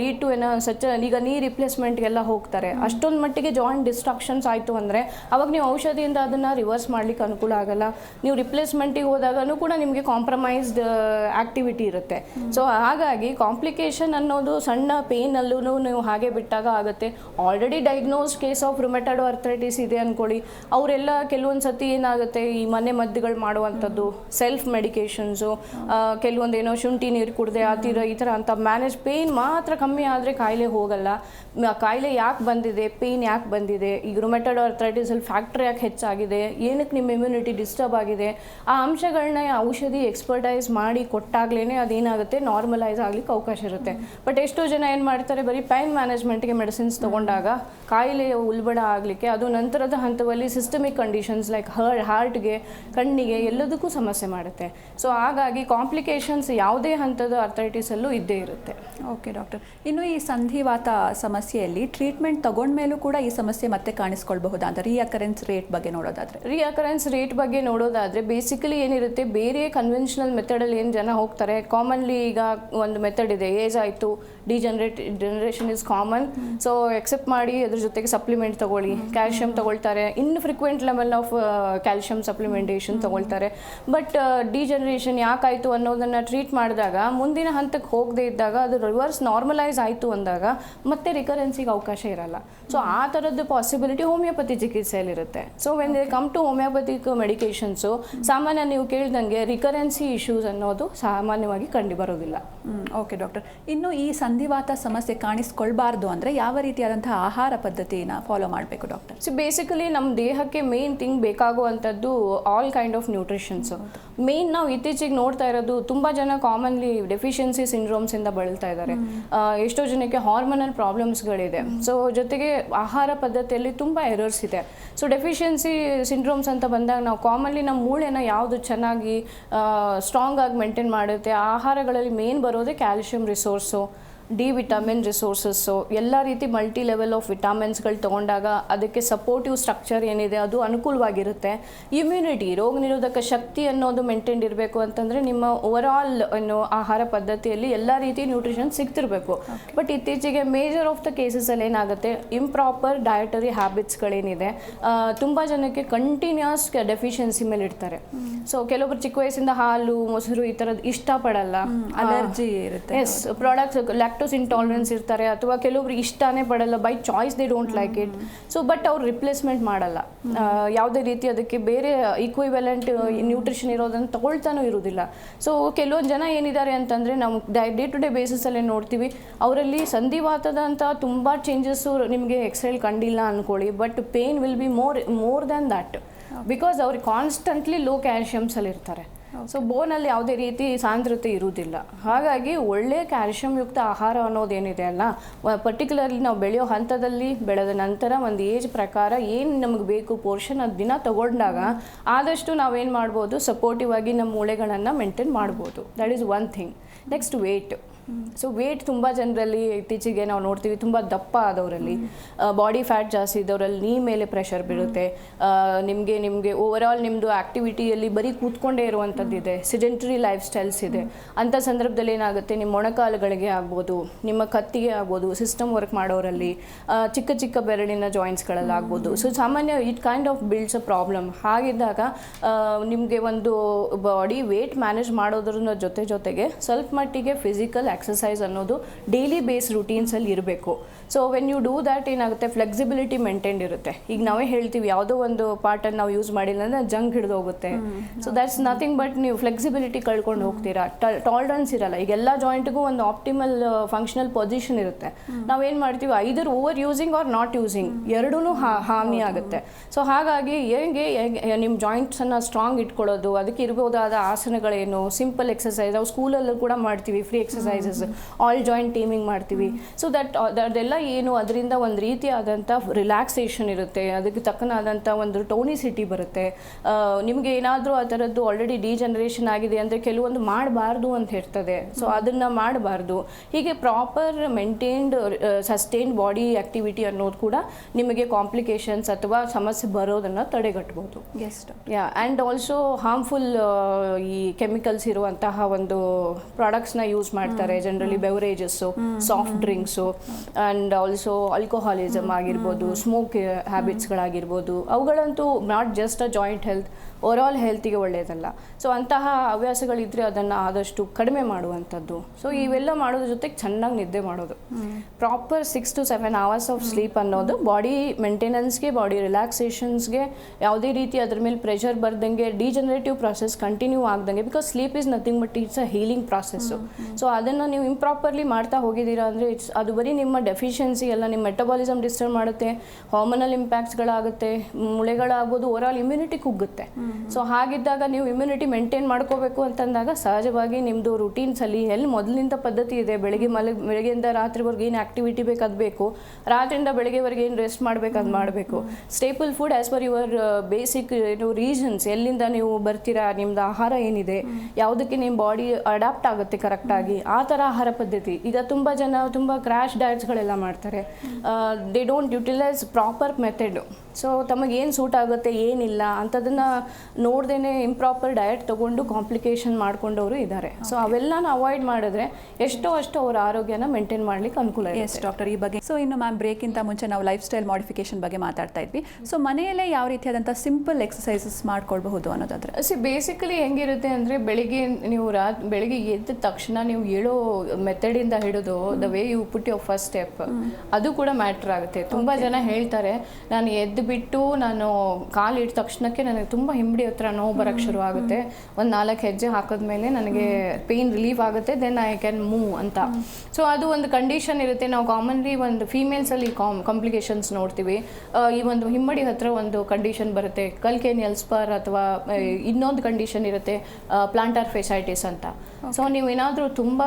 ಲೀಡ್ ಟು ಏನೋ ಸಚ್ ಈಗ ನೀ ರಿಪ್ಲೇಸ್ಮೆಂಟ್ಗೆಲ್ಲ ಹೋಗ್ತಾರೆ. ಅಷ್ಟೊಂದು ಮಟ್ಟಿಗೆ ಜಾಯಿಂಟ್ ಡಿಸ್ಟ್ರಾಕ್ಷನ್ಸ್ ಆಯಿತು ಅಂದರೆ ಅವಾಗ ನೀವು ಔಷಧಿಯಿಂದ ಅದನ್ನು ರಿವರ್ಸ್ ಮಾಡ್ಲಿಕ್ಕೆ ಅನುಕೂಲ ಆಗಲ್ಲ. ನೀವು ರಿಪ್ಲೇಸ್ಮೆಂಟಿಗೆ ಹೋದಾಗೂ ಕೂಡ ನಿಮಗೆ ಕಾಂಪ್ರಮೈಸ್ಡ್ ಆಕ್ಟಿವಿಟಿ ಇರುತ್ತೆ. ಸೊ ಹಾಗಾಗಿ ಕಾಂಪ್ಲಿಕೇಶನ್ ಅನ್ನೋದು ಸಣ್ಣ ಪೇನಲ್ಲೂ ನೀವು ಹಾಗೆ ಬಿಟ್ಟಾಗ ಆಗುತ್ತೆ. Already diagnosed case of rheumatoid arthritis ಇದೆ ಅಂದ್ಕೊಳ್ಳಿ ಅವರೆಲ್ಲ ಕೆಲವೊಂದು ಸತಿ ಏನಾಗುತ್ತೆ, ಈ ಮನೆ ಮದ್ದುಗಳು ಮಾಡುವಂಥದ್ದು ಸೆಲ್ಫ್ ಮೆಡಿಕೇಶನ್ಸು ಕೆಲವೊಂದೇನೋ ಶುಂಠಿ ನೀರು ಕುಡ್ದೆ, ಆ ತೀರ ಈ ಥರ ಅಂತ ಮ್ಯಾನೇಜ್ ಪೇಯ್ನ್ ಮಾತ್ರ ಕಮ್ಮಿ ಆದರೆ ಕಾಯಿಲೆ ಹೋಗಲ್ಲ. ಕಾಯಿಲೆ ಯಾಕೆ ಬಂದಿದೆ ಪೇಯ್ನ್ ಯಾಕೆ ಬಂದಿದೆ ಈಗ ರೊಮೆಟೆಡ್ ಅರ್ಥರೈಟಿಸಲ್ಲಿ ಫ್ಯಾಕ್ಟ್ರಿ ಯಾಕೆ ಹೆಚ್ಚಾಗಿದೆ ಏನಕ್ಕೆ ನಿಮ್ಮ ಇಮ್ಯುನಿಟಿ ಡಿಸ್ಟರ್ಬ್ ಆಗಿದೆ, ಆ ಅಂಶಗಳನ್ನ ಔಷಧಿ ಎಕ್ಸ್ಪರ್ಟೈಸ್ ಮಾಡಿ ಕೊಟ್ಟಾಗ್ಲೇ ಅದೇನಾಗುತ್ತೆ ನಾರ್ಮಲೈಸ್ ಆಗಲಿಕ್ಕೆ ಅವಕಾಶ ಇರುತ್ತೆ. ಬಟ್ ಎಷ್ಟೋ ಜನ ಏನು ಮಾಡ್ತಾರೆ, ಬರೀ ಪೈನ್ ಮ್ಯಾನೇಜ್ಮೆಂಟ್ಗೆ ಮೆಡಿಸಿನ್ಸ್ ತಗೊಂಡಾಗ ಕಾಯಿಲೆಯ ಉಲ್ಬಣ ಆಗಲಿಕ್ಕೆ, ಅದು ನಂತರದ ಹಂತದಲ್ಲಿ ಸಿಸ್ಟಮಿಕ್ ಕಂಡೀಷನ್ಸ್ ಲೈಕ್ ಹರ್ ಹಾರ್ಟ್ಗೆ ಕಣ್ಣಿಗೆ ಎಲ್ಲದಕ್ಕೂ ಸಮಸ್ಯೆ ಮಾಡುತ್ತೆ. ಸೊ ಹಾಗಾಗಿ ಕಾಂಪ್ಲಿಕೇಶನ್ಸ್ ಯಾವುದೇ ಹಂತದ ಅರ್ಥೈಟಿಸಲ್ಲೂ ಇದ್ದೇ ಇರುತ್ತೆ. ಓಕೆ ಡಾಕ್ಟರ್ ಇನ್ನು ಈ ಸಂಧಿವಾತ ಸಮಸ್ಯೆಯಲ್ಲಿ ಟ್ರೀಟ್ಮೆಂಟ್ ತಗೊಂಡ್ಮೇಲೂ ಕೂಡ ಈ ಸಮಸ್ಯೆ ಮತ್ತೆ ಕಾಣಿಸ್ಕೊಳ್ಬಹುದಾ? ಅಂತ ರಿಅಕರೆನ್ಸ್ ರೇಟ್ ಬಗ್ಗೆ ನೋಡೋದಾದ್ರೆ. ರೀಅಕರೆನ್ಸ್ ರೇಟ್ ಬಗ್ಗೆ ನೋಡೋದಾದ್ರೆ ಬೇಸಿಕಲಿ ಏನಿರುತ್ತೆ ಬೇರೆ ಕನ್ವೆನ್ಷನಲ್ ಮೆಥಡಲ್ಲಿ ಏನು ಜನ ಹೋಗ್ತಾರೆ ಕಾಮನ್ಲಿ ಈಗ ಒಂದು ಮೆಥಡ್ ಇದೆ ಏಜ್ ಆಯಿತು degenerate generation is common so accept ಮಾಡಿ ಅದ್ರ ಜೊತೆಗೆ ಸಪ್ಲಿಮೆಂಟ್ ತಗೊಳ್ಳಿ. ಕ್ಯಾಲ್ಶಿಯಂ ತಗೊಳ್ತಾರೆ. ಇನ್ನು frequent level of calcium supplementation ತಗೊಳ್ತಾರೆ. ಬಟ್ ಡಿಜನರೇಷನ್ ಯಾಕಾಯಿತು ಅನ್ನೋದನ್ನು ಟ್ರೀಟ್ ಮಾಡಿದಾಗ ಮುಂದಿನ ಹಂತಕ್ಕೆ ಹೋಗದೆ ಇದ್ದಾಗ ಅದು ರಿವರ್ಸ್ ನಾರ್ಮಲೈಸ್ ಆಯಿತು ಅಂದಾಗ ಮತ್ತೆ ರಿಕರೆನ್ಸಿಗೆ ಅವಕಾಶ ಇರಲ್ಲ. ಸೊ ಆ ಥರದ್ದು possibility homeopathy ಚಿಕಿತ್ಸೆಯಲ್ಲಿರುತ್ತೆ. So when they come to homeopathic medications ಸಾಮಾನ್ಯ ನೀವು ಕೇಳಿದಂಗೆ ರಿಕರೆನ್ಸಿ ಇಶ್ಯೂಸ್ ಅನ್ನೋದು ಸಾಮಾನ್ಯವಾಗಿ ಕಂಡು ಬರೋದಿಲ್ಲ. ಓಕೆ ಡಾಕ್ಟರ್ ಇನ್ನು ಈ ಸಂಧಿವಾತ ಸಮಸ್ಯೆ ಕಾಣಿಸ್ಕೊಳ್ಬಾರ್ದು ಅಂದರೆ ಯಾವ ರೀತಿಯಾದಂಥ ಆಹಾರ ಪದ್ಧತಿಯನ್ನು ಫಾಲೋ ಮಾಡಬೇಕು ಡಾಕ್ಟರ್ ಸೊ ಬೇಸಿಕಲಿ ನಮ್ಮ ದೇಹಕ್ಕೆ main thing ಬೇಕಾಗುವಂಥದ್ದು all kind of nutritions main ನಾವು ಇತ್ತೀಚೆಗೆ ನೋಡ್ತಾ ಇರೋದು ತುಂಬ ಜನ ಕಾಮನ್ಲಿ ಡೆಫಿಷಿಯನ್ಸಿ ಸಿಂಡ್ರೋಮ್ಸಿಂದ ಬಳಲ್ತಾ ಇದ್ದಾರೆ. ಎಷ್ಟೋ ಜನಕ್ಕೆ ಹಾರ್ಮೋನಲ್ ಪ್ರಾಬ್ಲಮ್ಸ್ಗಳಿದೆ ಸೊ ಜೊತೆಗೆ ಆಹಾರ ಪದ್ಧತಿಯಲ್ಲಿ ತುಂಬ ಎರರ್ಸ್ ಇದೆ. ಸೊ ಡೆಫಿಷಿಯನ್ಸಿ ಸಿಂಡ್ರೋಮ್ಸ್ ಅಂತ ಬಂದಾಗ ನಾವು ಕಾಮನ್ಲಿ ನಮ್ಮ ಮೂಳೆನ ಯಾವುದು ಚೆನ್ನಾಗಿ ಸ್ಟ್ರಾಂಗ್ ಆಗಿ ಮೇಂಟೈನ್ ಮಾಡುತ್ತೆ ಆಹಾರಗಳಲ್ಲಿ ಮೇನ್ ಬರೋದೇ calcium resource D vitamin resources ಎಲ್ಲ ರೀತಿ ಮಲ್ಟಿ ಲೆವೆಲ್ ಆಫ್ ವಿಟಮಿನ್ಸ್ಗಳು ತೊಗೊಂಡಾಗ ಅದಕ್ಕೆ ಸಪೋರ್ಟಿವ್ ಸ್ಟ್ರಕ್ಚರ್ ಏನಿದೆ ಅದು ಅನುಕೂಲವಾಗಿರುತ್ತೆ. ಇಮ್ಯುನಿಟಿ ರೋಗ ನಿರೋಧಕ ಶಕ್ತಿ ಅನ್ನೋದು ಮೇಂಟೈನ್ ಇರಬೇಕು ಅಂತಂದರೆ ನಿಮ್ಮ ಓವರಾಲ್ ಏನು ಆಹಾರ ಪದ್ಧತಿಯಲ್ಲಿ ಎಲ್ಲ ರೀತಿ ನ್ಯೂಟ್ರಿಷನ್ ಸಿಗ್ತಿರಬೇಕು. ಬಟ್ ಇತ್ತೀಚೆಗೆ ಮೇಜರ್ ಆಫ್ ದ ಕೇಸಸಲ್ಲಿ ಏನಾಗುತ್ತೆ? ಇಂಪ್ರಾಪರ್ ಡಯಟರಿ ಹ್ಯಾಬಿಟ್ಸ್ಗಳೇನಿದೆ ತುಂಬ ಜನಕ್ಕೆ ಕಂಟಿನ್ಯೂಸ್ ಡೆಫಿಷಿಯನ್ಸಿ ಮೇಲೆ ಇಡ್ತಾರೆ. ಸೊ ಕೆಲವೊಬ್ರು ಚಿಕ್ಕ ವಯಸ್ಸಿಂದ ಹಾಲು ಮೊಸರು ಈ ಥರದ್ದು ಇಷ್ಟಪಡಲ್ಲ. ಅಲರ್ಜಿ ಇರುತ್ತೆ ಎಸ್ ಪ್ರಾಡಕ್ಟ್ಸ್ ಲ್ಯಾಕ್ಟೋಸ್ ಇಂಟಾಲರೆನ್ಸ್ ಇರ್ತಾರೆ ಅಥವಾ ಕೆಲವೊಬ್ರು ಇಷ್ಟನೇ ಪಡಲ್ಲ by choice they don't like it so but ಅವ್ರು ರಿಪ್ಲೇಸ್ಮೆಂಟ್ ಮಾಡಲ್ಲ. ಯಾವುದೇ ರೀತಿ ಅದಕ್ಕೆ ಬೇರೆ ಈಕ್ವಿವೆಲೆಂಟ್ ನ್ಯೂಟ್ರಿಷನ್ ಇರೋದನ್ನು ತಗೊಳ್ತಾನೂ ಇರೋದಿಲ್ಲ. ಸೊ ಕೆಲವೊಂದು ಜನ ಏನಿದ್ದಾರೆ ಅಂತಂದರೆ ನಾವು ಡೇ ಟು ಡೇ ಬೇಸಿಸಲ್ಲೇ ನೋಡ್ತೀವಿ. ಅವರಲ್ಲಿ ಸಂಧಿವಾತದಂಥ ತುಂಬ ಚೇಂಜಸ್ಸು ನಿಮಗೆ ಎಕ್ಸ್ರೇಲ್ ಕಂಡಿಲ್ಲ ಅಂದ್ಕೊಳ್ಳಿ but pain will be more more than that because ಅವ್ರಿಗೆ ಕಾನ್ಸ್ಟೆಂಟ್ಲಿ ಲೋ ಕ್ಯಾಲ್ಶಿಯಮ್ಸಲ್ಲಿ ಇರ್ತಾರೆ ಸೊ ಬೋನಲ್ಲಿ ಯಾವುದೇ ರೀತಿ ಸಾಂದ್ರತೆ ಇರುವುದಿಲ್ಲ. ಹಾಗಾಗಿ ಒಳ್ಳೆ ಕ್ಯಾಲ್ಶಿಯಂ ಯುಕ್ತ ಆಹಾರ ಅನ್ನೋದೇನಿದೆ ಅಲ್ಲ ಪರ್ಟಿಕ್ಯುಲರ್ಲಿ ನಾವು ಬೆಳೆಯೋ ಹಂತದಲ್ಲಿ ಬೆಳೆದ ನಂತರ ಒಂದು ಏಜ್ ಪ್ರಕಾರ ಏನು ನಮಗೆ ಬೇಕು ಪೋರ್ಷನ್ ಅದು ದಿನ ತಗೊಂಡಾಗ ಆದಷ್ಟು ನಾವೇನು ಮಾಡ್ಬೋದು ಸಪೋರ್ಟಿವ್ ಆಗಿ ನಮ್ಮ ಮೂಳೆಗಳನ್ನು ಮೇಂಟೈನ್ ಮಾಡ್ಬೋದು. That is one thing next weight so weight ತುಂಬ ಜನರಲ್ಲಿ ಇತ್ತೀಚೆಗೆ ನಾವು ನೋಡ್ತೀವಿ ತುಂಬ ದಪ್ಪ ಆದವರಲ್ಲಿ. ಬಾಡಿ ಫ್ಯಾಟ್ ಜಾಸ್ತಿ ಇದ್ದವರಲ್ಲಿ ನೀ ಮೇಲೆ ಪ್ರೆಷರ್ ಬೀಳುತ್ತೆ. ನಿಮಗೆ ನಿಮಗೆ ಓವರ್ ಆಲ್ ನಿಮ್ಮದು ಆ್ಯಕ್ಟಿವಿಟಿಯಲ್ಲಿ ಬರೀ ಕೂತ್ಕೊಂಡೇ ಇರುವಂಥದ್ದು ಇದೆ. ಸಿಡೆಂಟರಿ ಲೈಫ್ ಸ್ಟೈಲ್ಸ್ ಇದೆ ಅಂಥ ಸಂದರ್ಭದಲ್ಲಿ ಏನಾಗುತ್ತೆ ನಿಮ್ಮ ಮೊಣಕಾಲುಗಳಿಗೆ ಆಗ್ಬೋದು ನಿಮ್ಮ ಕತ್ತಿಗೆ ಆಗ್ಬೋದು ಸಿಸ್ಟಮ್ ವರ್ಕ್ ಮಾಡೋರಲ್ಲಿ ಚಿಕ್ಕ ಚಿಕ್ಕ ಬೆರಳಿನ ಜಾಯಿಂಟ್ಸ್ಗಳಲ್ಲಿ ಆಗ್ಬೋದು. ಸೊ ಸಾಮಾನ್ಯ it kind of builds a problem ಹಾಗಿದ್ದಾಗ ನಿಮಗೆ ಒಂದು ಬಾಡಿ ವೇಟ್ ಮ್ಯಾನೇಜ್ ಮಾಡೋದ್ರ ಜೊತೆ ಜೊತೆಗೆ ಸ್ವಲ್ಪ ಮಟ್ಟಿಗೆ ಫಿಸಿಕಲ್ ಎಕ್ಸಸೈಸ್ ಅನ್ನೋದು ಡೈಲಿ ಬೇಸ್ ರುಟೀನ್ಸಲ್ಲಿ ಇರಬೇಕು. So when you do that ಏನಾಗುತ್ತೆ? ಫ್ಲೆಕ್ಸಿಬಿಲಿಟಿ ಮೇಂಟೈನ್ಡ್ ಇರುತ್ತೆ. ಈಗ ನಾವೇ ಹೇಳ್ತೀವಿ ಯಾವುದೋ ಒಂದು ಪಾರ್ಟನ್ನು ನಾವು ಯೂಸ್ ಮಾಡಿಲ್ಲ ಅಂದರೆ ಜಂಗ್ ಹಿಡಿದು ಹೋಗುತ್ತೆ ಸೊ ದ್ಯಾಟ್ಸ್ ನಥಿಂಗ್ ಬಟ್ ನೀವು ಫ್ಲೆಕ್ಸಿಬಿಲಿಟಿ ಕಳ್ಕೊಂಡು ಹೋಗ್ತೀರಾ? ಟಾಲ್ರೆನ್ಸ್ ಇರಲ್ಲ. ಈಗ ಎಲ್ಲ ಜಾಯಿಂಟ್ಗೂ ಒಂದು ಆಪ್ಟಿಮಲ್ ಫಂಕ್ಷನಲ್ ಪೊಸಿಷನ್ ಇರುತ್ತೆ. ನಾವೇನು ಮಾಡ್ತೀವಿ? Either over using or not using ಎರಡೂ ಹಾನಿ ಆಗುತ್ತೆ. ಸೊ ಹಾಗಾಗಿ ಹೇಗೆ ನಿಮ್ಮ ಜಾಯಿಂಟ್ಸನ್ನು ಸ್ಟ್ರಾಂಗ್ ಇಟ್ಕೊಳ್ಳೋದು ಅದಕ್ಕೆ ಇರ್ಬೋದಾದ ಆಸನಗಳೇನು? ಸಿಂಪಲ್ ಎಕ್ಸಸೈಸ್ ನಾವು ಸ್ಕೂಲಲ್ಲೂ ಕೂಡ ಮಾಡ್ತೀವಿ free exercises all joint teaming ಮಾಡ್ತೀವಿ. ಸೊ ದಟ್ ಅದೆಲ್ಲ ಏನು ಅದರಿಂದ ಒಂದು ರೀತಿಯಾದಂಥ ರಿಲ್ಯಾಕ್ಸೇಷನ್ ಇರುತ್ತೆ ಅದಕ್ಕೆ ತಕ್ಕನಾದಂಥ ಒಂದು ಟೋನಿಸಿಟಿ ಬರುತ್ತೆ. ನಿಮಗೆ ಏನಾದರೂ ಆ ಥರದ್ದು ಆಲ್ರೆಡಿ ಡಿಜನರೇಷನ್ ಆಗಿದೆ ಅಂದರೆ ಕೆಲವೊಂದು ಮಾಡಬಾರ್ದು ಅಂತ ಇರ್ತದೆ ಸೊ ಅದನ್ನು ಮಾಡಬಾರ್ದು. ಹೀಗೆ proper maintained sustained body activity ಅನ್ನೋದು ಕೂಡ ನಿಮಗೆ ಕಾಂಪ್ಲಿಕೇಶನ್ಸ್ ಅಥವಾ ಸಮಸ್ಯೆ ಬರೋದನ್ನು ತಡೆಗಟ್ಬೋದು. ಎಸ್ಟ್ ಯಾ ಆ್ಯಂಡ್ ಆಲ್ಸೋ ಹಾರ್ಮ್ಫುಲ್ ಈ ಕೆಮಿಕಲ್ಸ್ ಇರುವಂತಹ ಒಂದು ಪ್ರಾಡಕ್ಟ್ಸ್ನ ಯೂಸ್ ಮಾಡ್ತಾರೆ. Generally beverages soft drinks and also alcoholism ಆಗಿರ್ಬೋದು ಸ್ಮೋಕ್ ಹ್ಯಾಬಿಟ್ಸ್ಗಳಾಗಿರ್ಬೋದು ಅವುಗಳಂತೂ not just a joint health overall ಹೆಲ್ತಿಗೆ ಒಳ್ಳೆಯದಲ್ಲ ಸೊ ಅಂತಹ ಹವ್ಯಾಸಗಳಿದ್ರೆ ಅದನ್ನು ಆದಷ್ಟು ಕಡಿಮೆ ಮಾಡುವಂಥದ್ದು. ಸೊ ಇವೆಲ್ಲ ಮಾಡೋದ್ರ ಜೊತೆಗೆ ಚೆನ್ನಾಗಿ ನಿದ್ದೆ ಮಾಡೋದು. Proper six to seven hours of sleep ಅನ್ನೋದು ಬಾಡಿ ಮೇಂಟೆನೆನ್ಸ್ಗೆ ಬಾಡಿ ರಿಲ್ಯಾಕ್ಸೇಷನ್ಸ್ಗೆ ಯಾವುದೇ ರೀತಿ ಅದ್ರ ಮೇಲೆ ಪ್ರೆಷರ್ ಬರ್ದಂಗೆ degenerative process continue ಆಗ್ದಂಗೆ because sleep is nothing but it's a healing process so ಅದನ್ನು ನೀವು ಇಂಪ್ರಾಪರ್ಲಿ ಮಾಡ್ತಾ ಹೋಗಿದ್ದೀರಾ ಅಂದರೆ ಇಟ್ಸ್ ಅದು ಬರೀ ನಿಮ್ಮ ಡೆಫಿಷಿಯನ್ಸಿ ಎಲ್ಲ ನಿಮ್ಮ ಮೆಟಬಾಲಿಸಮ್ ಡಿಸ್ಟರ್ಬ್ ಮಾಡುತ್ತೆ ಹಾರ್ಮೋನಲ್ ಇಂಪ್ಯಾಕ್ಟ್ಸ್ಗಳಾಗುತ್ತೆ ಮುಳೆಗಳಾಗ್ಬೋದು ಆಲ್ ಇಮ್ಯುನಿಟಿ ಕುಗ್ಗುತ್ತೆ. ಸೊ ಹಾಗಿದ್ದಾಗ ನೀವು ಇಮ್ಯುನಿಟಿ ಮೇಂಟೈನ್ ಮಾಡ್ಕೋಬೇಕು ಅಂತಂದಾಗ ಸಹಜವಾಗಿ ನಿಮ್ಮದು ರುಟೀನ್ಸಲ್ಲಿ ಎಲ್ಲಿ ಮೊದಲಿನಿಂದ ಪದ್ಧತಿ ಇದೆ? ಬೆಳಗ್ಗೆ ಮಲಗ ಬೆಳಗ್ಗೆಯಿಂದ ರಾತ್ರಿವರೆಗೆ ಏನು ಆಕ್ಟಿವಿಟಿ ಬೇಕು ಅದು ಬೇಕು. ರಾತ್ರಿಯಿಂದ ಬೆಳಗ್ಗೆವರೆಗೆ ಏನು ರೆಸ್ಟ್ ಮಾಡಬೇಕು ಅದು ಮಾಡಬೇಕು. Staple food as per your basic ಏನು ರೀಸನ್ಸ್ ಎಲ್ಲಿಂದ ನೀವು ಬರ್ತೀರಾ? ನಿಮ್ದು ಆಹಾರ ಏನಿದೆ? ಯಾವುದಕ್ಕೆ ನಿಮ್ಮ ಬಾಡಿ ಅಡಾಪ್ಟ್ ಆಗುತ್ತೆ ಕರೆಕ್ಟಾಗಿ ಆ ಥರ ಆಹಾರ ಪದ್ಧತಿ. ಈಗ ತುಂಬ ಜನ ತುಂಬ ಕ್ರ್ಯಾಶ್ ಡಯಟ್ಸ್ಗಳೆಲ್ಲ ಮಾಡ್ತಾರೆ. They don't utilise proper method so ತಮಗೇನು suit ಆಗುತ್ತೆ ಏನಿಲ್ಲ ಅಂಥದನ್ನು ನೋಡ್ದೇ ಇಂಪ್ರಾಪರ್ ಡಯಟ್ ತೊಗೊಂಡು ಕಾಂಪ್ಲಿಕೇಶನ್ ಮಾಡ್ಕೊಂಡವರು ಇದ್ದಾರೆ ಸೊ ಅವೆಲ್ಲನ ಅವಾಯ್ಡ್ ಮಾಡಿದ್ರೆ ಎಷ್ಟೋ ಅಷ್ಟು ಅವರ ಆರೋಗ್ಯನ ಮೇಂಟೈನ್ ಮಾಡ್ಲಿಕ್ಕೆ ಅನುಕೂಲ ಎಸ್ ಇದೆ ಡಾಕ್ಟರ್ ಈ ಬಗ್ಗೆ ಸೊ ಇನ್ನು ಮ್ಯಾಮ್ ಬ್ರೇಕಿಂತ ಮುಂಚೆ ನಾವು ಲೈಫ್ ಸ್ಟೈಲ್ ಮಾಡಿಫಿಕೇಶನ್ ಬಗ್ಗೆ ಮಾತಾಡ್ತಾ ಇದ್ವಿ. ಸೊ ಮನೆಯಲ್ಲೇ ಯಾವ ರೀತಿಯಾದಂಥ ಸಿಂಪಲ್ ಎಕ್ಸಸೈಸಸ್ ಮಾಡ್ಕೊಳ್ಬಹುದು ಅನ್ನೋದಾದ್ರೆ? ಸಿ ಬೇಸಿಕಲಿ ಹೆಂಗಿರುತ್ತೆ ಅಂದರೆ ಬೆಳಿಗ್ಗೆ ನೀವು ರಾತ್ ಬೆಳಿಗ್ಗೆ ಎದ್ದ ತಕ್ಷಣ ನೀವು ಹೇಳೋ ಮೆಥಡಿಂದ ಹಿಡಿದು the way you put your first step ಅದು ಕೂಡ ಮ್ಯಾಟ್ರ್ ಆಗುತ್ತೆ. ತುಂಬ ಜನ ಹೇಳ್ತಾರೆ ನಾನು ಎದ್ದು ಬಿಟ್ಟು ನಾನು ಕಾಲು ಇಟ್ಟ ತಕ್ಷಣಕ್ಕೆ ನನಗೆ ತುಂಬ ಹಿಂಬಡಿ ಹತ್ರ ನೋವು ಬರೋಕ್ಕೆ ಶುರು ಆಗುತ್ತೆ. ಒಂದು ನಾಲ್ಕು ಹೆಜ್ಜೆ ಹಾಕಿದ್ಮೇಲೆ ನನಗೆ ಪೇಯ್ನ್ ರಿಲೀಫ್ ಆಗುತ್ತೆ ದೆನ್ ಐ ಕ್ಯಾನ್ ಮೂವ್ ಅಂತ. ಸೊ ಅದು ಒಂದು ಕಂಡೀಷನ್ ಇರುತ್ತೆ. ನಾವು ಕಾಮನ್ಲಿ ಒಂದು ಫೀಮೇಲ್ಸಲ್ಲಿ ಕಾಮ್ ಕಾಂಪ್ಲಿಕೇಶನ್ಸ್ ನೋಡ್ತೀವಿ. ಈ ಒಂದು ಹಿಮ್ಮಡಿ ಹತ್ರ ಒಂದು ಕಂಡೀಷನ್ ಬರುತ್ತೆ. ಕಲ್ಕೇನ್ ಎಲ್ಸ್ಪರ್ ಅಥವಾ ಇನ್ನೊಂದು ಕಂಡೀಷನ್ ಇರುತ್ತೆ ಪ್ಲಾಂಟಾರ್ ಫೆಸೈಟಿಸ್ ಅಂತ. ಸೊ ನೀವು ಏನಾದರೂ ತುಂಬಾ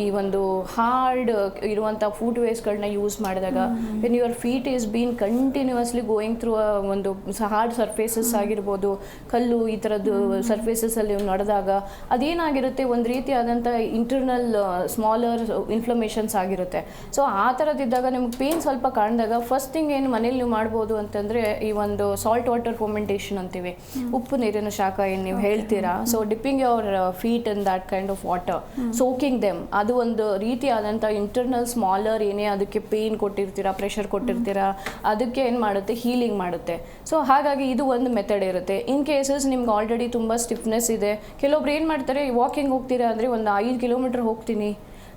ಈ ಒಂದು ಹಾರ್ಡ್ ಇರುವಂಥ ಫುಡ್ ವೇಸ್ಗಳನ್ನ ಯೂಸ್ ಮಾಡಿದಾಗ when your feet is been continuously going through ಒಂದು ಹಾರ್ಡ್ ಸರ್ಫೇಸಸ್ ಆಗಿರ್ಬೋದು ಕಲ್ಲು ಈ ಥರದ್ದು ಸರ್ಫೇಸಸಲ್ಲಿ ನಡೆದಾಗ ಅದೇನಾಗಿರುತ್ತೆ ಒಂದು ರೀತಿಯಾದಂಥ ಇಂಟರ್ನಲ್ ಸ್ಮಾಲರ್ ಇನ್ಫ್ಲಮೇಷನ್ಸ್ ಆಗಿರುತ್ತೆ. ಸೊ ಆ ಥರದ್ದಿದ್ದಾಗ ನಿಮ್ಗೆ ಪೇನ್ ಸ್ವಲ್ಪ ಕಾಣಿದಾಗ ಫಸ್ಟ್ ಥಿಂಗ್ ಏನು ಮನೇಲಿ ನೀವು ಮಾಡ್ಬೋದು ಅಂತಂದರೆ ಈ ಒಂದು ಸಾಲ್ಟ್ ವಾಟರ್ ಫೊಮೆಂಟೇಷನ್ ಅಂತೀವಿ. ಉಪ್ಪು ನೀರಿನ ಶಾಖ ಏನು ನೀವು ಹೇಳ್ತೀರಾ? So dipping your feet in that kind of water soaking them ಅದು ಒಂದು ರೀತಿಯಾದಂಥ ಇಂಟರ್ನಲ್ ಸ್ಮಾಲರ್ ಏನೇ ಅದಕ್ಕೆ ಪೇನ್ ಕೊಟ್ಟಿರ್ತೀರಾ ಪ್ರೆಷರ್ ಕೊಟ್ಟಿರ್ತೀರಾ, ಅದಕ್ಕೆ ಏನು ಮಾಡುತ್ತೆ? ಹೀಲಿಂಗ್ ಮಾಡುತ್ತೆ. ಸೊ ಹಾಗಾಗಿ ಇದು ಒಂದು ಮೆಥಡ್ ಇರುತ್ತೆ. ಇನ್ ಕೇಸಸ್ ನಿಮ್ಗೆ ಆಲ್ರೆಡಿ ತುಂಬ ಸ್ಟಿಫ್ನೆಸ್ ಇದೆ. ಕೆಲವೊಬ್ರು ಏನು ಮಾಡ್ತಾರೆ? ವಾಕಿಂಗ್ ಹೋಗ್ತೀರಾ ಅಂದರೆ ಒಂದು ಐದು ಕಿಲೋಮೀಟರ್ ಹೋಗ್ತೀನಿ.